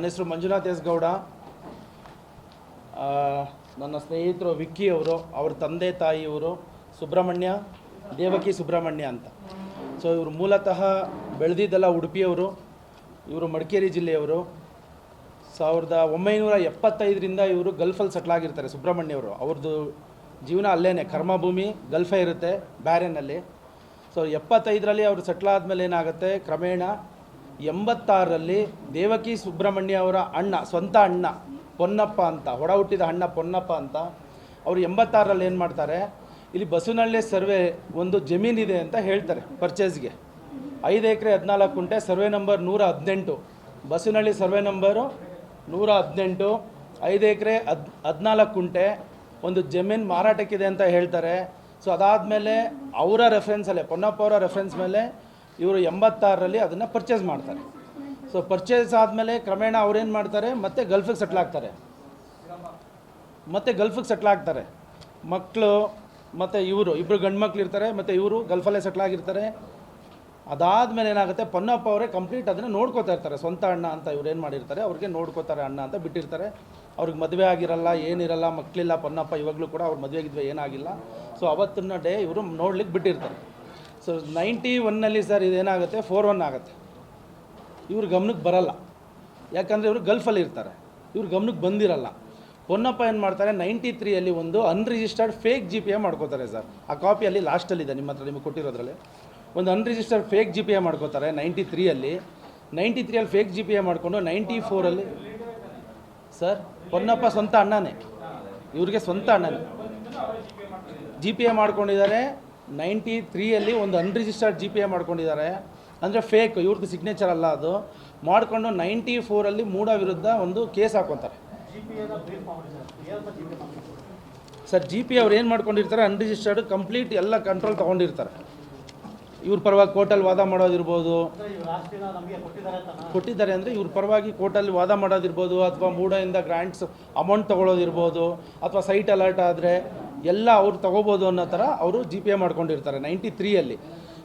ನನ್ನ ಹೆಸರು ಮಂಜುನಾಥ್ ಎಸ್ ಗೌಡ. ನನ್ನ ಸ್ನೇಹಿತರು ವಿಕ್ಕಿ ಅವರು, ಅವ್ರ ತಂದೆ ತಾಯಿಯವರು ಸುಬ್ರಹ್ಮಣ್ಯ, ದೇವಕಿ ಸುಬ್ರಹ್ಮಣ್ಯ ಅಂತ. ಸೊ ಇವರು ಮೂಲತಃ ಬೆಳೆದಿದ್ದೆಲ್ಲ ಉಡುಪಿಯವರು, ಇವರು ಮಡಿಕೇರಿ ಜಿಲ್ಲೆಯವರು. ಸಾವಿರದ ಒಂಬೈನೂರ ಎಪ್ಪತ್ತೈದರಿಂದ ಇವರು ಗಲ್ಫಲ್ಲಿ ಸುಬ್ರಹ್ಮಣ್ಯ ಅವರು ಅವ್ರದ್ದು ಜೀವನ ಅಲ್ಲೇ ಕರ್ಮಭೂಮಿ, ಗಲ್ಫೇ ಇರುತ್ತೆ ಬ್ಯಾರೆನಲ್ಲಿ ಸೊ ಎಪ್ಪತ್ತೈದರಲ್ಲಿ ಅವರು ಸೆಟ್ಲ್ ಆದಮೇಲೆ ಏನಾಗುತ್ತೆ, ಕ್ರಮೇಣ ಎಂಬತ್ತಾರರಲ್ಲಿ ದೇವಕಿ ಸುಬ್ರಹ್ಮಣ್ಯ ಅವರ ಅಣ್ಣ, ಸ್ವಂತ ಅಣ್ಣ ಪೊನ್ನಪ್ಪ ಅಂತ ಹೊಡ ಹುಟ್ಟಿದ ಅಣ್ಣ ಪೊನ್ನಪ್ಪ ಅಂತ ಅವರು ಎಂಬತ್ತಾರರಲ್ಲಿ ಏನು ಮಾಡ್ತಾರೆ? ಇಲ್ಲಿ ಬಸವನಹಳ್ಳಿ ಸರ್ವೆ ಒಂದು ಜಮೀನಿದೆ ಅಂತ ಹೇಳ್ತಾರೆ ಪರ್ಚೇಸ್ಗೆ ಐದು ಎಕರೆ ಹದಿನಾಲ್ಕು ಕುಂಟೆ, ಸರ್ವೆ ನಂಬರ್ ನೂರ ಹದಿನೆಂಟು. ಬಸವನಹಳ್ಳಿ ಸರ್ವೆ ನಂಬರು ನೂರ ಹದಿನೆಂಟು. ಐದು ಎಕರೆ ಹದ್, ಹದಿನಾಲ್ಕು ಕುಂಟೆ, ಒಂದು ಜಮೀನು ಮಾರಾಟಕ್ಕಿದೆ ಅಂತ ಹೇಳ್ತಾರೆ. ಸೊ ಅದಾದಮೇಲೆ ಅವರ ರೆಫರೆನ್ಸಲ್ಲೇ ಪೊನ್ನಪ್ಪ ಅವರ ರೆಫರೆನ್ಸ್ ಮೇಲೆ ಇವರು ಎಂಬತ್ತಾರರಲ್ಲಿ ಅದನ್ನು ಪರ್ಚೇಸ್ ಮಾಡ್ತಾರೆ. ಸೊ ಪರ್ಚೇಸ್ ಆದಮೇಲೆ ಕ್ರಮೇಣ ಅವ್ರೇನು ಮಾಡ್ತಾರೆ? ಮತ್ತೆ ಗಲ್ಫಿಗೆ ಸೆಟ್ಲ್ ಆಗ್ತಾರೆ. ಮತ್ತೆ ಗಲ್ಫಿಗೆ ಸೆಟ್ಲ್ ಆಗ್ತಾರೆ. ಮಕ್ಕಳು ಮತ್ತು ಇವರು ಇಬ್ಬರು ಗಂಡು ಮಕ್ಳು ಇರ್ತಾರೆ, ಮತ್ತು ಇವರು ಗಲ್ಫಲ್ಲೇ ಸೆಟ್ಲ್ ಆಗಿರ್ತಾರೆ. ಅದಾದಮೇಲೆ ಏನಾಗುತ್ತೆ? ಪೊನ್ನಪ್ಪ ಅವರೇ ಕಂಪ್ಲೀಟ್ ಅದನ್ನು ನೋಡ್ಕೋತಾ ಇರ್ತಾರೆ. ಸ್ವಂತ ಅಣ್ಣ ಅಂತ ಇವ್ರು ಏನು ಮಾಡಿರ್ತಾರೆ? ಅವ್ರಿಗೆ ನೋಡ್ಕೋತಾರೆ ಅಣ್ಣ ಅಂತ ಬಿಟ್ಟಿರ್ತಾರೆ. ಅವ್ರಿಗೆ ಮದುವೆ ಆಗಿರಲ್ಲ, ಏನಿರಲ್ಲ ಮಕ್ಕಳಿಲ್ಲ ಪೊನ್ನಪ್ಪ ಇವಾಗಲೂ ಕೂಡ ಅವ್ರು ಮದುವೆಗಿದ್ವಿ, ಏನಾಗಿಲ್ಲ. ಸೊ ಅವತ್ತಿನ ಡೇ ಇವರು ನೋಡ್ಲಿಕ್ಕೆ ಬಿಟ್ಟಿರ್ತಾರೆ. ಸೊ ನೈಂಟಿ ಒನ್ನಲ್ಲಿ ಸರ್ ಇದೇನಾಗುತ್ತೆ? ಫೋರ್ ಒನ್ ಆಗುತ್ತೆ. ಇವ್ರ ಗಮನಕ್ಕೆ ಬರಲ್ಲ. ಯಾಕಂದರೆ ಇವರು ಗಲ್ಫಲ್ಲಿ ಇರ್ತಾರೆ. ಇವ್ರ ಗಮನಕ್ಕೆ ಬಂದಿರಲ್ಲ. ಪೊನ್ನಪ್ಪ ಏನು ಮಾಡ್ತಾರೆ? ನೈಂಟಿ ತ್ರೀಯಲ್ಲಿ ಒಂದು unregistered fake G P A ಮಾಡ್ಕೋತಾರೆ ಸರ್. ಆ ಕಾಪಿಯಲ್ಲಿ ಲಾಸ್ಟಲ್ಲಿದೆ ನಿಮ್ಮ ಹತ್ರ ನಿಮಗೆ ಕೊಟ್ಟಿರೋದ್ರಲ್ಲಿ. ಒಂದು unregistered fake G P A ಮಾಡ್ಕೋತಾರೆ ನೈಂಟಿ ತ್ರೀಯಲ್ಲಿ ನೈಂಟಿ ತ್ರೀಯಲ್ಲಿ ಫೇಕ್ ಜಿ ಪಿ ಎ ಮಾಡಿಕೊಂಡು ನೈಂಟಿ ಫೋರಲ್ಲಿ ಸರ್ ಪೊನ್ನಪ್ಪ ಸ್ವಂತ ಅಣ್ಣನೇ. ಇವ್ರಿಗೆ ಸ್ವಂತ ಅಣ್ಣನೇ. ಜಿ ಪಿ ಎ ಮಾಡ್ಕೊಂಡಿದ್ದಾರೆ. ನೈಂಟಿ ತ್ರೀಯಲ್ಲಿ ಒಂದು ಅನ್ರಿಜಿಸ್ಟರ್ಡ್ ಜಿ ಪಿ ಎ ಮಾಡ್ಕೊಂಡಿದ್ದಾರೆ. ಅಂದರೆ ಫೇಕ್ ಇವ್ರದ್ದು ಸಿಗ್ನೇಚರ್ ಅಲ್ಲ ಅದು. ಮಾಡಿಕೊಂಡು ನೈಂಟಿ ಫೋರಲ್ಲಿ ಮೂಡ ವಿರುದ್ಧ ಒಂದು ಕೇಸ್ ಹಾಕ್ಕೊತಾರೆ ಸರ್ ಜಿ ಪಿ ಅವ್ರು ಏನು ಮಾಡ್ಕೊಂಡಿರ್ತಾರೆ? ಅನ್ರಿಜಿಸ್ಟರ್ಡ್ ಕಂಪ್ಲೀಟ್ ಎಲ್ಲ ಕಂಟ್ರೋಲ್ ತೊಗೊಂಡಿರ್ತಾರೆ. ಇವ್ರ ಪರವಾಗಿ ಕೋರ್ಟಲ್ಲಿ ವಾದ ಮಾಡೋದಿರ್ಬೋದು. ಕೊಟ್ಟಿದ್ದಾರೆ ಅಂದರೆ ಇವ್ರ ಪರವಾಗಿ ಕೋರ್ಟಲ್ಲಿ ವಾದ ಮಾಡೋದಿರ್ಬೋದು, ಅಥವಾ ಮೂಡೋಯಿಂದ ಗ್ರ್ಯಾಂಟ್ಸ್ ಅಮೌಂಟ್ ತೊಗೊಳೋದಿರ್ಬೋದು, ಅಥವಾ ಸೈಟ್ ಅಲರ್ಟ್ ಆದರೆ. ಎಲ್ಲ ಅವ್ರು ತೊಗೋಬೋದು ಅನ್ನೋ ಥರ ಅವರು ಜಿ ಪಿ ಎ ಮಾಡ್ಕೊಂಡಿರ್ತಾರೆ ನೈಂಟಿ ತ್ರೀಯಲ್ಲಿ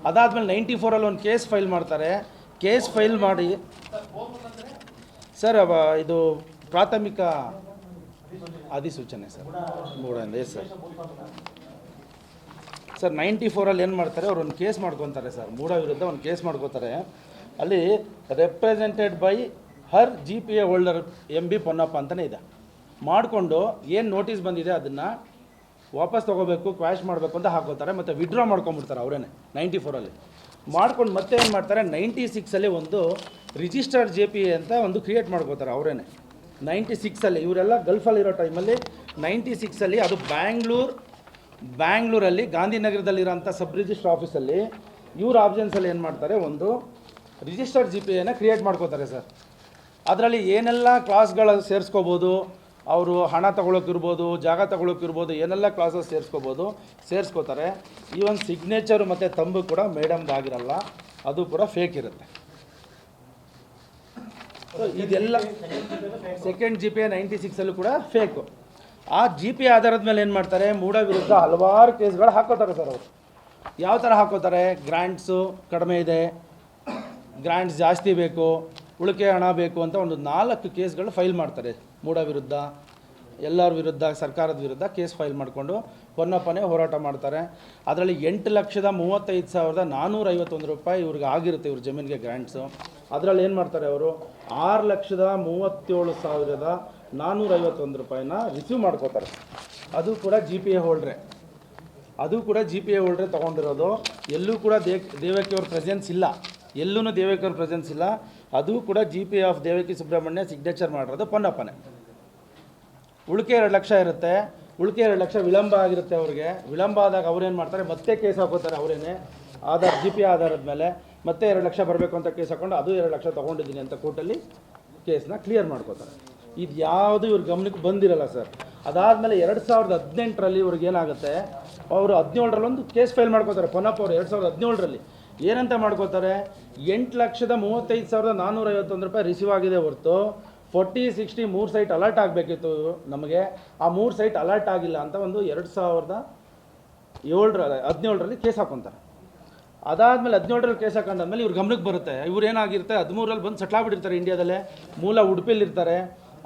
ಅದಾದಮೇಲೆ ನೈಂಟಿ ಫೋರಲ್ಲಿ ಒಂದು ಕೇಸ್ ಫೈಲ್ ಮಾಡ್ತಾರೆ. ಕೇಸ್ ಫೈಲ್ ಮಾಡಿ ಸರ್ ಇದು ಪ್ರಾಥಮಿಕ ಅಧಿಸೂಚನೆ ಸರ್ ಮೂಡಂದ ಎಸ್ ಸರ್ ಸರ್ ನೈಂಟಿ ಫೋರಲ್ಲಿ ಏನು ಮಾಡ್ತಾರೆ, ಅವ್ರು ಒಂದು ಕೇಸ್ ಮಾಡ್ಕೊತಾರೆ ಸರ್ ಮೂಡ ವಿರುದ್ಧ ಒಂದು ಕೇಸ್ ಮಾಡ್ಕೋತಾರೆ. ಅಲ್ಲಿ represented by her G P A holder M B Ponnappa ಅಂತಲೇ ಇದೆ. ಮಾಡಿಕೊಂಡು ಏನು ನೋಟಿಸ್ ಬಂದಿದೆ ಅದನ್ನು ವಾಪಸ್ ತೊಗೋಬೇಕು ಕ್ವಾಶ್ ಮಾಡಬೇಕು ಅಂತ ಹಾಕೋತಾರೆ ಮತ್ತು ವಿಡ್ರಾ ಮಾಡ್ಕೊಂಬಿಡ್ತಾರೆ ಅವರೇನೆ ನೈಂಟಿ ಫೋರಲ್ಲಿ ಮಾಡ್ಕೊಂಡು ಮತ್ತೆ ಏನು ಮಾಡ್ತಾರೆ ನೈಂಟಿ ಸಿಕ್ಸಲ್ಲಿ ಒಂದು ರಿಜಿಸ್ಟರ್ಡ್ ಜೆ ಪಿ ಅಂತ ಒಂದು ಕ್ರಿಯೇಟ್ ಮಾಡ್ಕೋತಾರೆ ಅವರೇ ನೈಂಟಿ ಸಿಕ್ಸಲ್ಲಿ ಇವರೆಲ್ಲ ಗಲ್ಫಲ್ಲಿರೋ ಟೈಮಲ್ಲಿ ನೈಂಟಿ ಸಿಕ್ಸಲ್ಲಿ ಅದು ಬ್ಯಾಂಗ್ಳೂರ್ ಬ್ಯಾಂಗ್ಳೂರಲ್ಲಿ ಗಾಂಧಿನಗರದಲ್ಲಿರೋಂಥ ಸಬ್ ರಿಜಿಸ್ಟರ್ ಆಫೀಸಲ್ಲಿ ಇವ್ರ ಆಬ್ಜೆನ್ಸಲ್ಲಿ ಏನು ಮಾಡ್ತಾರೆ, ಒಂದು ರಿಜಿಸ್ಟರ್ಡ್ ಜಿ ಪಿ ಎನ ಕ್ರಿಯೇಟ್ ಮಾಡ್ಕೋತಾರೆ ಸರ್. ಅದರಲ್ಲಿ ಏನೆಲ್ಲ ಕ್ಲಾಸ್ಗಳು ಸೇರಿಸ್ಕೋಬೋದು ಅವರು ಹಣ ತಗೊಳಕ್ಕಿರ್ಬೋದು ಜಾಗ ತಗೊಳಕ್ಕಿರ್ಬೋದು ಏನೆಲ್ಲ ಕ್ಲಾಸಸ್ ಸೇರಿಸ್ಕೋಬೋದು, ಸೇರಿಸ್ಕೋತಾರೆ. ಈವನ್ ಸಿಗ್ನೇಚರು ಮತ್ತು ತಂಬು ಕೂಡ ಮೇಡಮ್ದು ಆಗಿರಲ್ಲ, ಅದು ಕೂಡ ಫೇಕ್ ಇರುತ್ತೆ. ಸೊ ಇದೆಲ್ಲ second G P A ninety ಸಿಕ್ಸಲ್ಲೂ ಕೂಡ ಫೇಕು ಆ ಜಿ ಪಿ ಆಧಾರದ ಮೇಲೆ ಏನು ಮಾಡ್ತಾರೆ ಮೂಡ ವಿರುದ್ಧ ಹಲವಾರು ಕೇಸ್ಗಳು ಹಾಕೋತಾರೆ ಸರ್ ಅವರು. ಯಾವ ಥರ ಹಾಕೋತಾರೆ ಗ್ರ್ಯಾಂಟ್ಸು ಕಡಿಮೆ ಇದೆ ಗ್ರ್ಯಾಂಟ್ಸ್ ಜಾಸ್ತಿ ಬೇಕು, ಉಳಿಕೆ ಹಣ ಬೇಕು ಅಂತ ಒಂದು ನಾಲ್ಕು ಕೇಸ್ಗಳು ಫೈಲ್ ಮಾಡ್ತಾರೆ. ಮೂಡ ವಿರುದ್ಧ, ಎಲ್ಲರ ವಿರುದ್ಧ, ಸರ್ಕಾರದ ವಿರುದ್ಧ ಕೇಸ್ ಫೈಲ್ ಮಾಡಿಕೊಂಡು ಹೊನ್ನಪ್ಪನೇ ಹೋರಾಟ ಮಾಡ್ತಾರೆ. ಅದರಲ್ಲಿ ಎಂಟು ಲಕ್ಷದ ಮೂವತ್ತೈದು ಸಾವಿರದ ನಾನ್ನೂರ ಐವತ್ತೊಂದು ರೂಪಾಯಿ ಇವ್ರಿಗೆ ಆಗಿರುತ್ತೆ ಇವ್ರ ಜಮೀನಿಗೆ ಗ್ರ್ಯಾಂಟ್ಸು ಅದರಲ್ಲಿ ಏನು ಮಾಡ್ತಾರೆ ಅವರು? ಆರು ಲಕ್ಷದ ಮೂವತ್ತೇಳು ಸಾವಿರದ ನಾನ್ನೂರ ಐವತ್ತೊಂದು ರೂಪಾಯಿನ ರಿಸೀವ್ ಮಾಡ್ಕೋತಾರೆ. ಅದು ಕೂಡ ಜಿ ಪಿ ಎ ಹೋಲ್ಡ್ರೆ ಅದು ಕೂಡ ಜಿ ಪಿ ಎ ಹೋಲ್ಡ್ರೆ ತೊಗೊಂಡಿರೋದು. ಎಲ್ಲೂ ಕೂಡ ದೇ ದೇವಕ್ಕೆ ಅವ್ರ ಪ್ರೆಸೆನ್ಸ್ ಇಲ್ಲ. ಎಲ್ಲೂ ದೇವಕ್ಕೆ ಪ್ರೆಸೆನ್ಸ್ ಇಲ್ಲ. ಅದು ಕೂಡ G P of Devaki Subrahmanya signature ಮಾಡಿರೋದು ಪೊನ್ನಪ್ಪನೇ ಉಳಿಕೆ ಎರಡು ಲಕ್ಷ ಇರುತ್ತೆ. ಉಳಿಕೆ ಎರಡು ಲಕ್ಷ ವಿಳಂಬ ಆಗಿರುತ್ತೆ ಅವ್ರಿಗೆ. ವಿಳಂಬ ಆದಾಗ ಅವ್ರೇನು ಮಾಡ್ತಾರೆ? ಮತ್ತೆ ಕೇಸ್ ಹಾಕೋತಾರೆ ಅವರೇನೆ. ಆಧಾರ್ ಜಿ ಪಿ ಆಧಾರದ ಮೇಲೆ. ಮತ್ತೆ ಎರಡು ಲಕ್ಷ ಬರಬೇಕು ಅಂತ ಕೇಸ್ ಹಾಕೊಂಡು ಅದು ಎರಡು ಲಕ್ಷ ತೊಗೊಂಡಿದ್ದೀನಿ ಅಂತ ಕೋರ್ಟಲ್ಲಿ ಕೇಸನ್ನ ಕ್ಲಿಯರ್ ಮಾಡ್ಕೋತಾರೆ. ಇದು ಯಾವುದು ಇವ್ರ ಗಮನಕ್ಕೆ ಬಂದಿರಲ್ಲ ಸರ್. ಅದಾದಮೇಲೆ ಎರಡು ಸಾವಿರದ ಹದಿನೆಂಟರಲ್ಲಿ ಇವ್ರಿಗೆ ಏನಾಗುತ್ತೆ? ಅವರು ಹದಿನೇಳರಲ್ಲಿ ಒಂದು ಕೇಸ್ ಫೈಲ್ ಮಾಡ್ಕೋತಾರೆ. ಪೊನ್ನಪ್ಪ ಅವರು ಎರಡು ಸಾವಿರದ ಹದಿನೇಳರಲ್ಲಿ. ಏನಂತ ಮಾಡ್ಕೋತಾರೆ? ಎಂಟು ಲಕ್ಷದ ಮೂವತ್ತೈದು ಸಾವಿರದ ನಾನ್ನೂರ ಐವತ್ತೊಂದು ರೂಪಾಯಿ ರಿಸೀವ್ ಆಗಿದೆ ಹೊರತು ಫೋರ್ಟಿ, ಸಿಕ್ಸ್ಟಿ ಮೂರು ಸೈಟ್ ಅಲರ್ಟ್ ಆಗಬೇಕಿತ್ತು. ನಮಗೆ ಆ ಮೂರು ಸೈಟ್ ಅಲರ್ಟ್ ಆಗಿಲ್ಲ ಅಂತ ಒಂದು ಎರಡು ಸಾವಿರದ ಏಳರ, ಹದಿನೇಳರಲ್ಲಿ ಕೇಸ್ ಹಾಕೊತಾರೆ. ಅದಾದಮೇಲೆ ಹದಿನೇಳರಲ್ಲಿ ಕೇಸ್ ಹಾಕೊಂಡಾದ್ಮೇಲೆ ಇವ್ರ ಗಮನಕ್ಕೆ ಬರುತ್ತೆ. ಇವ್ರು ಏನಾಗಿರುತ್ತೆ? ಹದಿಮೂರಲ್ಲಿ ಬಂದು ಸೆಟ್ಲ್ ಆಗ್ಬಿಟ್ಟಿರ್ತಾರೆ ಇಂಡಿಯಾದಲ್ಲೇ ಮೂಲ ಉಡುಪಿಲಿರ್ತಾರೆ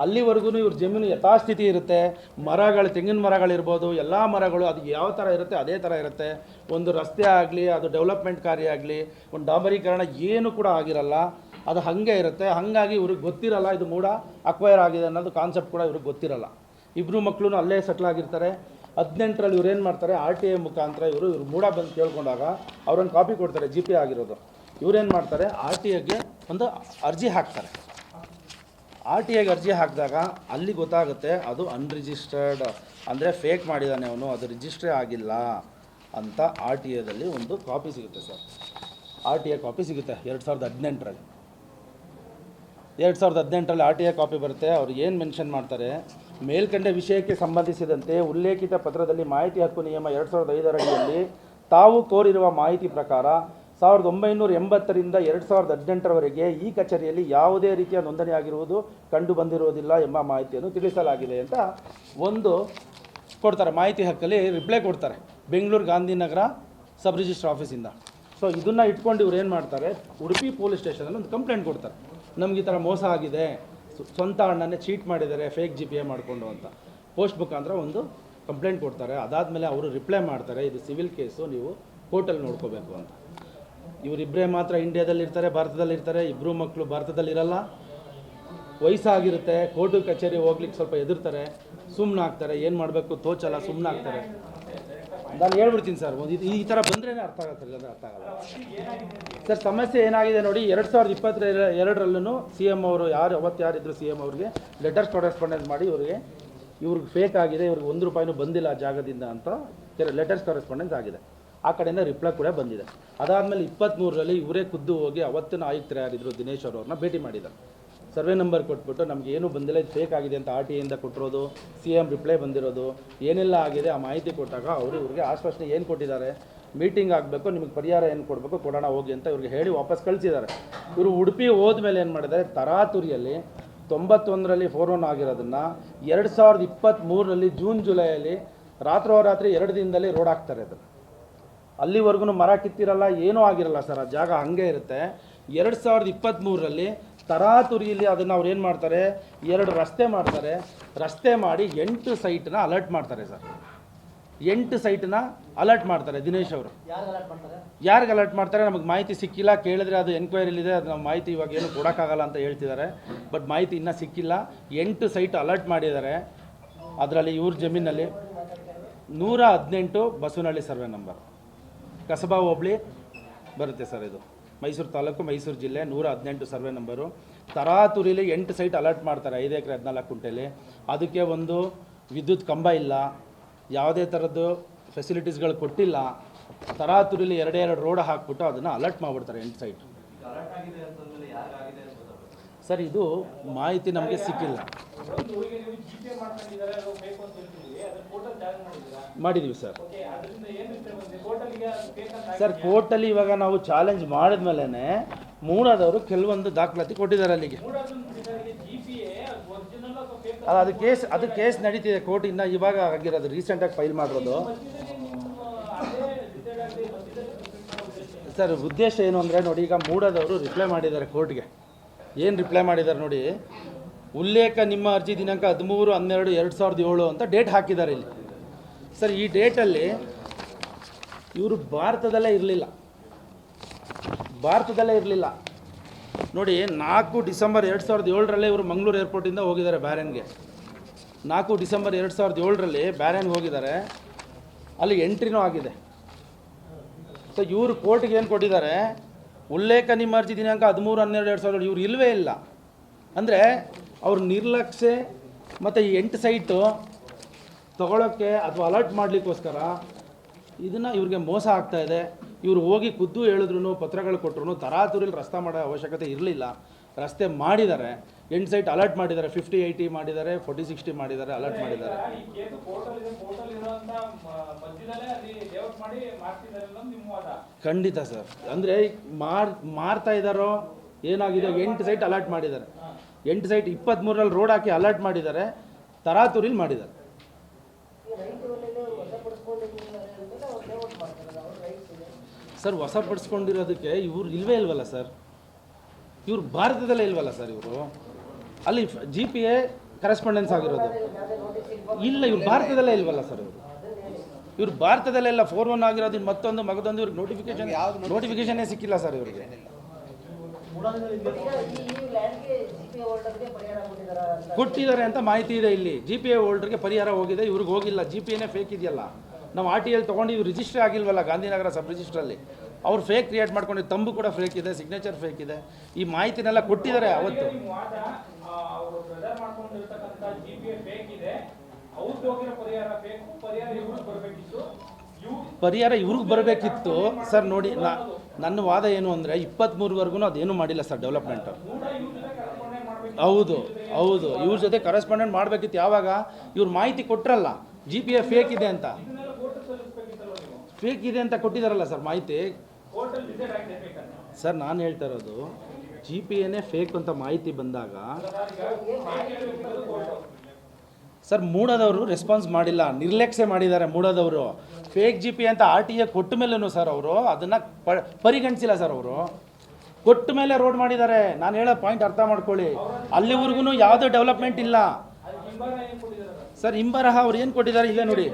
ಅಲ್ಲಿವರೆಗೂ ಇವ್ರ ಜಮೀನು ಯಥಾಸ್ಥಿತಿ ಇರುತ್ತೆ. ಮರಗಳು, ತೆಂಗಿನ ಮರಗಳಿರ್ಬೋದು ಎಲ್ಲ ಮರಗಳು ಅದು ಯಾವ ಥರ ಇರುತ್ತೆ ಅದೇ ಥರ ಇರುತ್ತೆ. ಒಂದು ರಸ್ತೆ ಆಗಲಿ, ಅದು ಡೆವಲಪ್ಮೆಂಟ್ ಕಾರ್ಯ ಆಗಲಿ, ಒಂದು ಡಾಂಬರೀಕರಣ ಏನು ಕೂಡ ಆಗಿರಲ್ಲ. ಅದು ಹಾಗೆ ಇರುತ್ತೆ. ಹಾಗಾಗಿ ಇವ್ರಿಗೆ ಗೊತ್ತಿರಲ್ಲ, ಇದು ಮೂಡ ಅಕ್ವೈರ್ ಆಗಿದೆ ಅನ್ನೋದು ಕಾನ್ಸೆಪ್ಟ್ ಕೂಡ ಇವ್ರಿಗೆ ಗೊತ್ತಿರಲ್ಲ. ಇಬ್ಬರು ಮಕ್ಕಳು ಅಲ್ಲೇ ಸೆಟ್ಲ್ ಆಗಿರ್ತಾರೆ. ಹದಿನೆಂಟರಲ್ಲಿ ಇವ್ರು ಏನು ಮಾಡ್ತಾರೆ ಆರ್ ಟಿ ಐ ಮುಖಾಂತರ ಇವರು ಇವ್ರು ಮೂಡ ಬಂದು ಕೇಳ್ಕೊಂಡಾಗ ಅವ್ರೊಂದು ಕಾಪಿ ಕೊಡ್ತಾರೆ ಜಿ ಪಿ ಆಗಿರೋದು. ಇವ್ರೇನು ಮಾಡ್ತಾರೆ ಆರ್ ಟಿ ಐಗೆ ಒಂದು ಅರ್ಜಿ ಹಾಕ್ತಾರೆ. ಆರ್ ಟಿ ಐಗೆ ಅರ್ಜಿ ಹಾಕಿದಾಗ ಅಲ್ಲಿ ಗೊತ್ತಾಗುತ್ತೆ ಅದು ಅನ್ರಿಜಿಸ್ಟರ್ಡ್ ಅಂದರೆ ಫೇಕ್ ಮಾಡಿದ್ದಾನೆ ಅವನು, ಅದು ರಿಜಿಸ್ಟ್ರೇ ಆಗಿಲ್ಲ ಅಂತ ಆರ್ ಟಿ ಐದಲ್ಲಿ ಒಂದು ಕಾಪಿ ಸಿಗುತ್ತೆ sir R T I copy ಸಿಗುತ್ತೆ ಎರಡು ಸಾವಿರದ ಹದಿನೆಂಟರಲ್ಲಿ. ಎರಡು ಸಾವಿರದ ಹದಿನೆಂಟರಲ್ಲಿ ಆರ್ ಟಿ ಐ ಕಾಪಿ ಬರುತ್ತೆ, ಅವ್ರು ಏನು ಮೆನ್ಷನ್ ಮಾಡ್ತಾರೆ, ಮೇಲ್ಕಂಡ ವಿಷಯಕ್ಕೆ ಸಂಬಂಧಿಸಿದಂತೆ ಉಲ್ಲೇಖಿತ ಪತ್ರದಲ್ಲಿ ಮಾಹಿತಿ ಹಕ್ಕು ನಿಯಮ ಎರಡು ಸಾವಿರದ ಐದರ ಅಡಿಯಲ್ಲಿ ತಾವು ಕೋರಿರುವ ಮಾಹಿತಿ ಪ್ರಕಾರ ಸಾವಿರದ ಒಂಬೈನೂರ ಎಂಬತ್ತರಿಂದ ಎರಡು ಸಾವಿರದ ಹದಿನೆಂಟರವರೆಗೆ ಈ ಕಚೇರಿಯಲ್ಲಿ ಯಾವುದೇ ರೀತಿಯ ನೋಂದಣಿ ಆಗಿರುವುದು ಕಂಡು ಬಂದಿರುವುದಿಲ್ಲ ಎಂಬ ಮಾಹಿತಿಯನ್ನು ತಿಳಿಸಲಾಗಿದೆ ಅಂತ ಒಂದು ಕೊಡ್ತಾರೆ. ಮಾಹಿತಿ ಹಕ್ಕಲ್ಲಿ ರಿಪ್ಲೈ ಕೊಡ್ತಾರೆ. ಬೆಂಗಳೂರು ಗಾಂಧಿನಗರ ಸಬ್ ರಿಜಿಸ್ಟ್ರ್ ಆಫೀಸಿಂದ ಸೊ ಇದನ್ನು ಇಟ್ಕೊಂಡು ಇವ್ರು ಏನು ಮಾಡ್ತಾರೆ? ಉಡುಪಿ ಪೊಲೀಸ್ ಸ್ಟೇಷನಲ್ಲಿ ಒಂದು ಕಂಪ್ಲೇಂಟ್ ಕೊಡ್ತಾರೆ. ನಮ್ಗೆ ಈ ಥರ ಮೋಸ ಆಗಿದೆ. ಸ್ವ- ಸ್ವಂತ ಅಣ್ಣನೇ ಚೀಟ್ ಮಾಡಿದ್ದಾರೆ ಫೇಕ್ ಜಿ ಪಿ ಎ ಮಾಡಿಕೊಂಡು ಅಂತ. ಪೋಸ್ಟ್ ಮುಖಾಂತರ ಒಂದು ಕಂಪ್ಲೇಂಟ್ ಕೊಡ್ತಾರೆ. ಅದಾದಮೇಲೆ ಅವರು ರಿಪ್ಲೈ ಮಾಡ್ತಾರೆ, ಇದು ಸಿವಿಲ್ ಕೇಸು ನೀವು ಕೋರ್ಟಲ್ಲಿ ನೋಡ್ಕೋಬೇಕು ಅಂತ. ಇವರಿಬ್ಬರೇ ಮಾತ್ರ ಇಂಡಿಯಾದಲ್ಲಿ ಇರ್ತಾರೆ ಭಾರತದಲ್ಲಿ ಇರ್ತಾರೆ ಇಬ್ಬರು ಮಕ್ಕಳು ಭಾರತದಲ್ಲಿ ಇರಲ್ಲ ವಯಸ್ಸಾಗಿರುತ್ತೆ, ಕೋರ್ಟು ಕಚೇರಿ ಹೋಗ್ಲಿಕ್ಕೆ ಸ್ವಲ್ಪ ಎದುರ್ತಾರೆ ಸುಮ್ಮನೆ ಆಗ್ತಾರೆ ಏನು ಮಾಡಬೇಕು, ತೋಚಲ್ಲ ಸುಮ್ಮನೆ ಆಗ್ತಾರೆ ನಾನು ಹೇಳ್ಬಿಡ್ತೀನಿ ಸರ್, ಒಂದು ಈ ಥರ ಬಂದ್ರೇ ಅರ್ಥ ಆಗುತ್ತೆ ಇಲ್ಲಾಂದ್ರೆ ಅರ್ಥ ಆಗಲ್ಲ. ಸರ್, ಸಮಸ್ಯೆ ಏನಾಗಿದೆ ನೋಡಿ, ಎರಡು ಸಾವಿರದ ಇಪ್ಪತ್ತರ ಎರಡರಲ್ಲೂ ಸಿ ಎಂ ಅವರು ಯಾರು ಅವತ್ತು ಯಾರಿದ್ರು ಸಿ ಎಂ ಅವ್ರಿಗೆ ಲೆಟರ್ಸ್ ಕರೆಸ್ಪಾಂಡೆನ್ಸ್ ಮಾಡಿ ಇವರಿಗೆ, ಇವ್ರಿಗೆ ಫೇಕ್ ಆಗಿದೆ, ಇವ್ರಿಗೆ ಒಂದು ರೂಪಾಯಿನೂ ಬಂದಿಲ್ಲ ಜಾಗದಿಂದ ಅಂತ, ಲೆಟರ್ಸ್ ಕರೆಸ್ಪಾಂಡೆನ್ಸ್ ಆಗಿದೆ. ಆ ಕಡೆಯಿಂದ ರಿಪ್ಲೈ ಕೂಡ ಬಂದಿದೆ. ಅದಾದಮೇಲೆ ಇಪ್ಪತ್ತ್ಮೂರರಲ್ಲಿ ಇವರೇ ಖುದ್ದು ಹೋಗಿ ಅವತ್ತಿನ ಆಯುಕ್ತರು ಯಾರಿದ್ರು ದಿನೇಶ್ ಅವರು ಅವ್ರನ್ನ ಭೇಟಿ ಮಾಡಿದ್ದಾರೆ. ಸರ್ವೆ ನಂಬರ್ ಕೊಟ್ಬಿಟ್ಟು ನಮಗೆ ಏನು ಬಂದಿಲ್ಲ, ಇದು ಫೇಕ್ ಆಗಿದೆ ಅಂತ ಆರ್ ಟಿ ಐಯಿಂದ ಕೊಟ್ಟಿರೋದು ಸಿ ಎಂ ರಿಪ್ಲೈ ಬಂದಿರೋದು, ಏನೆಲ್ಲ ಆಗಿದೆ ಆ ಮಾಹಿತಿ ಕೊಟ್ಟಾಗ ಅವರು ಇವ್ರಿಗೆ ಆಶ್ವಾಸನೆ ಏನು ಕೊಟ್ಟಿದ್ದಾರೆ ಮೀಟಿಂಗ್ ಆಗಬೇಕು, ನಿಮಗೆ ಪರಿಹಾರ ಏನು ಕೊಡಬೇಕು, ಕೊಡೋಣ, ಹೋಗಿ ಅಂತ ಇವ್ರಿಗೆ ಹೇಳಿ ವಾಪಸ್ ಕಳಿಸಿದ್ದಾರೆ. ಇವರು ಉಡುಪಿ ಹೋದ್ಮೇಲೆ ಏನು ಮಾಡಿದ್ದಾರೆ, ತರಾತುರಿಯಲ್ಲಿ ತೊಂಬತ್ತೊಂದರಲ್ಲಿ ಫೋರ್ ಒನ್ ಆಗಿರೋದನ್ನು ಎರಡು ಸಾವಿರದ ಇಪ್ಪತ್ತ್ಮೂರರಲ್ಲಿ ಜೂನ್ ಜುಲೈಯಲ್ಲಿ ರಾತ್ರೋರಾತ್ರಿ ಎರಡು ದಿನದಲ್ಲಿ ರೋಡ್ ಹಾಕ್ತಾರೆ ಅದನ್ನು. ಅಲ್ಲಿವರೆಗೂ ಮರ ಕಿತ್ತಿರಲ್ಲ ಏನೂ ಆಗಿರಲ್ಲ ಸರ್. ಆ ಜಾಗ ಹಂಗೆ ಇರುತ್ತೆ. ಎರಡು ಸಾವಿರದ ಇಪ್ಪತ್ತ್ಮೂರರಲ್ಲಿ ತರಾತುರಿಯಲ್ಲಿ ಅದನ್ನು ಅವ್ರು ಏನು ಮಾಡ್ತಾರೆ? ಎರಡು ರಸ್ತೆ ಮಾಡ್ತಾರೆ. ರಸ್ತೆ ಮಾಡಿ ಎಂಟು ಸೈಟನ್ನ ಅಲರ್ಟ್ ಮಾಡ್ತಾರೆ ಸರ್. ಎಂಟು ಸೈಟನ್ನ ಅಲರ್ಟ್ ಮಾಡ್ತಾರೆ ದಿನೇಶ್ ಅವರು. ಯಾರಿಗೆ ಅಲರ್ಟ್ ಮಾಡ್ತಾರೆ? ನಮಗೆ ಮಾಹಿತಿ ಸಿಕ್ಕಿಲ್ಲ. ಕೇಳಿದ್ರೆ ಅದು ಎನ್ಕ್ವೈರಿಲಿದೆ ಅದು ನಮ್ಮ ಮಾಹಿತಿ ಇವಾಗ ಏನು ಕೊಡೋಕ್ಕಾಗಲ್ಲ ಅಂತ ಹೇಳ್ತಿದ್ದಾರೆ. ಬಟ್ ಮಾಹಿತಿ ಇನ್ನೂ ಸಿಕ್ಕಿಲ್ಲ. ಎಂಟು ಸೈಟ್ ಅಲರ್ಟ್ ಮಾಡಿದ್ದಾರೆ. ಅದರಲ್ಲಿ ಇವ್ರ ಜಮೀನಲ್ಲಿ ನೂರ ಹದಿನೆಂಟು ಬಸವನಹಳ್ಳಿ ಸರ್ವೆ ನಂಬರ್ ಕಸಬಾ ಹೋಬಳಿ ಬರುತ್ತೆ ಸರ್ ಇದು. ಮೈಸೂರು ತಾಲೂಕು, ಮೈಸೂರು ಜಿಲ್ಲೆ, ನೂರ ಹದಿನೆಂಟು ಸರ್ವೆ ನಂಬರು. ತರಾತುರಿಲಿ ಎಂಟು ಸೈಟ್ ಅಲರ್ಟ್ ಮಾಡ್ತಾರೆ, ಐದು ಎಕರೆ ಹದಿನಾಲ್ಕು ಕುಂಟೆಲಿ ಅದಕ್ಕೆ ಒಂದು ವಿದ್ಯುತ್ ಕಂಬ ಇಲ್ಲ. ಯಾವುದೇ ಥರದ್ದು ಫೆಸಿಲಿಟೀಸ್ಗಳು ಕೊಟ್ಟಿಲ್ಲ. ತರಾತುರಿಲಿ ಎರಡೇ ಎರಡು ರೋಡ್ ಹಾಕ್ಬಿಟ್ಟು ಅದನ್ನು ಅಲರ್ಟ್ ಮಾಡಿಬಿಡ್ತಾರೆ ಎಂಟು ಸೈಟ್. ಸರ್ ಇದು ಮಾಹಿತಿ ನಮಗೆ ಸಿಕ್ಕಿಲ್ಲ. ಮಾಡಿದ್ದೀವಿ ಸರ್. ಸರ್ ಕೋರ್ಟಲ್ಲಿ ಇವಾಗ ನಾವು ಚಾಲೆಂಜ್ ಮಾಡಿದ್ಮೇಲೆ ಮೂಡಾದವರು ಕೆಲವೊಂದು ದಾಖಲಾತಿ ಕೊಟ್ಟಿದ್ದಾರೆ ಅಲ್ಲಿಗೆ. ಅಲ್ಲ ಅದು ಕೇಸ್ ಅದು ಕೇಸ್ ನಡೀತಿದೆ ಕೋರ್ಟಿಂದ ಇವಾಗ ಆಗಿರೋದು ರೀಸೆಂಟಾಗಿ ಫೈಲ್ ಮಾಡಿರೋದು. ಸರ್ ಉದ್ದೇಶ ಏನು ಅಂದರೆ ನೋಡಿ ಈಗ ಮೂಡಾದವರು ರಿಪ್ಲೈ ಮಾಡಿದ್ದಾರೆ ಕೋರ್ಟ್ಗೆ. ಏನು ರಿಪ್ಲೈ ಮಾಡಿದ್ದಾರೆ ನೋಡಿ ಉಲ್ಲೇಖ ನಿಮ್ಮ ಅರ್ಜಿ ದಿನಾಂಕ ಹದಿಮೂರು, ಹನ್ನೆರಡು, ಎರಡು ಸಾವಿರದ ಏಳು ಅಂತ ಡೇಟ್ ಹಾಕಿದ್ದಾರೆ ಇಲ್ಲಿ. ಸರ್, ಈ ಡೇಟಲ್ಲಿ ಇವರು ಭಾರತದಲ್ಲೇ ಇರಲಿಲ್ಲ. ಭಾರತದಲ್ಲೇ ಇರಲಿಲ್ಲ. ನೋಡಿ, ನಾಲ್ಕು ಡಿಸೆಂಬರ್ ಎರಡು ಸಾವಿರದ ಏಳರಲ್ಲೇ ಇವರು ಮಂಗಳೂರು ಏರ್ಪೋರ್ಟಿಂದ ಹೋಗಿದ್ದಾರೆ ಬ್ಯಾರನ್ಗೆ. ನಾಲ್ಕು ಡಿಸೆಂಬರ್ ಎರಡು ಸಾವಿರದ ಏಳರಲ್ಲಿ ಬ್ಯಾರನ್ಗೆ ಹೋಗಿದ್ದಾರೆ. ಅಲ್ಲಿ ಎಂಟ್ರಿನೂ ಆಗಿದೆ. ಸೊ ಇವರು ಕೋರ್ಟ್ಗೆ ಏನು ಕೊಟ್ಟಿದ್ದಾರೆ? ಉಲ್ಲೇಖ ನಿಮ್ಮ ಅರ್ಜಿ ದಿನಾಂಕ ಹದಿಮೂರು, ಹನ್ನೆರಡು, ಎರಡು ಸಾವಿರದ ಇವ್ರು ಇಲ್ಲವೇ ಇಲ್ಲ. ಅಂದರೆ ಅವ್ರ ನಿರ್ಲಕ್ಷ್ಯ ಮತ್ತು ಈ ಎಂಟು ಸೈಟು ತಗೊಳ್ಳೋಕ್ಕೆ ಅಥವಾ ಅಲರ್ಟ್ ಮಾಡಲಿಕ್ಕೋಸ್ಕರ ಇದನ್ನು ಇವ್ರಿಗೆ ಮೋಸ ಆಗ್ತಾ ಇದೆ. ಇವರು ಹೋಗಿ ಖುದ್ದು ಹೇಳಿದ್ರು ಪತ್ರಗಳು ಕೊಟ್ಟರು ತರಾತುರಿಲಿ ರಸ್ತೆ ಮಾಡೋ ಅವಶ್ಯಕತೆ ಇರಲಿಲ್ಲ. ರಸ್ತೆ ಮಾಡಿದ್ದಾರೆ. ಎಂಟು ಸೈಟ್ ಅಲರ್ಟ್ ಮಾಡಿದ್ದಾರೆ. ಫಿಫ್ಟಿ ಏಯ್ಟಿ ಮಾಡಿದ್ದಾರೆ. ಫೋರ್ಟಿ ಸಿಕ್ಸ್ಟಿ ಮಾಡಿದ್ದಾರೆ. ಅಲರ್ಟ್ ಮಾಡಿದ್ದಾರೆ. ಖಂಡಿತ ಸರ್. ಅಂದರೆ ಮಾರ್ ಮಾರ್ತಾ ಇದ್ದಾರೋ ಏನಾಗಿದೆ? ಎಂಟು ಸೈಟ್ ಅಲರ್ಟ್ ಮಾಡಿದ್ದಾರೆ. ಎಂಟು ಸೈಟ್ ಇಪ್ಪತ್ತ್ಮೂರಲ್ಲಿ ರೋಡ್ ಹಾಕಿ ಅಲರ್ಟ್ ಮಾಡಿದ್ದಾರೆ. ತರಾತುರಿಲಿ ಮಾಡಿದ್ದಾರೆ. ಸರ್ ವಶಪಡಿಸ್ಕೊಂಡಿರೋದಕ್ಕೆ ಇವ್ರು ಇಲ್ವೇ ಇಲ್ವಲ್ಲ ಸರ್? ಇವ್ರು ಭಾರತದಲ್ಲೇ ಇಲ್ವಲ್ಲ ಸರ್ ಇವರು? ಅಲ್ಲಿ ಜಿ ಪಿ ಎ ಕರೆಸ್ಪಾಂಡೆನ್ಸ್ ಆಗಿರೋದು. ಇಲ್ಲ ಇವ್ರು ಭಾರತದಲ್ಲೇ ಇಲ್ವಲ್ಲ ಸರ್ ಇವರು? ಇವ್ರು ಭಾರತದಲ್ಲೆಲ್ಲ ಫೋರ್ ಒನ್ ಆಗಿರೋದು ಮತ್ತೊಂದು ಮಗದೊಂದು ಇವ್ರಿಗೆ ನೋಟಿಫಿಕೇಶನ್ ನೋಟಿಫಿಕೇಶನೇ ಸಿಕ್ಕಿಲ್ಲ ಸರ್ ಇವ್ರಿಗೆ. ಕೊಟ್ಟಿದ್ದಾರೆ ಅಂತ ಮಾಹಿತಿ ಇದೆ ಇಲ್ಲಿ. ಜಿ ಪಿ ಎ ಹೋಲ್ಡರ್ಗೆ ಪರಿಹಾರ ಹೋಗಿದೆ ಇವ್ರಿಗೆ ಹೋಗಿಲ್ಲ. ಜಿ ಪಿ ಎನೇ ಫೇಕ್ ಇದೆಯಲ್ಲ. ನಾವು ಆರ್ ಟಿ ಎಲ್ ತೊಗೊಂಡು ಇವ್ರು ರಿಜಿಸ್ಟರ್ ಆಗಿಲ್ವಲ್ಲ ಗಾಂಧಿನಗರ ಸಬ್ ರಿಜಿಸ್ಟ್ರಲ್ಲಿ ಅವ್ರು ಫೇಕ್ ಕ್ರಿಯೇಟ್ ಮಾಡ್ಕೊಂಡು ತಂಬು ಕೂಡ ಫೇಕ್ ಇದೆ ಸಿಗ್ನೇಚರ್ ಫೇಕ್ ಇದೆ. ಈ ಮಾಹಿತಿನೆಲ್ಲ ಕೊಟ್ಟಿದ್ದಾರೆ ಅವತ್ತು. ಅವರು ಬ್ರದರ್ ಮಾಡ್ಕೊಂಡಿರ್ತಕ್ಕಂಥ ಜಿ ಫೇಕ್ ಇದೆ. ಅವ್ರಿಗೆ ಪರಿಹಾರ ಬೇಕು ಪರಿಹಾರ ಇವ್ರಿಗೆ ಬರಬೇಕಿತ್ತು. ಇವ್ರು ಪರಿಹಾರ ಇವ್ರಿಗೆ ಬರಬೇಕಿತ್ತು. ಸರ್ ನೋಡಿ ನಾ ನನ್ನ ವಾದ ಏನು ಅಂದರೆ ಇಪ್ಪತ್ತ್ಮೂರವರೆಗೂ ಅದೇನು ಮಾಡಿಲ್ಲ ಸರ್ ಡೆವಲಪ್ಮೆಂಟ್ ಹೌದು ಹೌದು. ಇವ್ರ ಜೊತೆ ಕರೆಸ್ಪಾಂಡೆಂಟ್ ಮಾಡಬೇಕಿತ್ತು ಯಾವಾಗ? ಇವ್ರು ಮಾಹಿತಿ ಕೊಟ್ಟರಲ್ಲ ಜಿ ಪಿ ಎ ಫೇಕ್ ಇದೆ ಅಂತ. ಫೇಕ್ ಇದೆ ಅಂತ ಕೊಟ್ಟಿದ್ದಾರಲ್ಲ ಸರ್ ಮಾಹಿತಿ. ಸರ್, ನಾನು ಹೇಳ್ತಾ ಇರೋದು ಜಿ ಪಿ ಎನೇ ಫೇಕ್ ಅಂತ ಮಾಹಿತಿ ಬಂದಾಗ ಸರ್, ಮೂಡದವರು ರೆಸ್ಪಾನ್ಸ್ ಮಾಡಿಲ್ಲ. ನಿರ್ಲಕ್ಷ್ಯ ಮಾಡಿದ್ದಾರೆ ಮೂಡೋದವರು. ಫೇಕ್ ಜಿ ಪಿ ಅಂತ ಆರ್ ಟಿ ಎ ಕೊಟ್ಟ ಮೇಲೂ ಸರ್ ಅವರು ಅದನ್ನು ಪರಿಗಣಿಸಿಲ್ಲ ಸರ್ ಅವರು. ಕೊಟ್ಟ ಮೇಲೆ ರೋಡ್ ಮಾಡಿದ್ದಾರೆ. ನಾನು ಹೇಳೋ ಪಾಯಿಂಟ್ ಅರ್ಥ ಮಾಡ್ಕೊಳ್ಳಿ. ಅಲ್ಲಿವರೆಗೂ ಯಾವುದೇ ಡೆವಲಪ್ಮೆಂಟ್ ಇಲ್ಲ. ಸರ್ ಹಿಂಬರಹ ಅವ್ರು ಏನು ಕೊಟ್ಟಿದ್ದಾರೆ ಇಲ್ಲೇ ನೋಡಿ.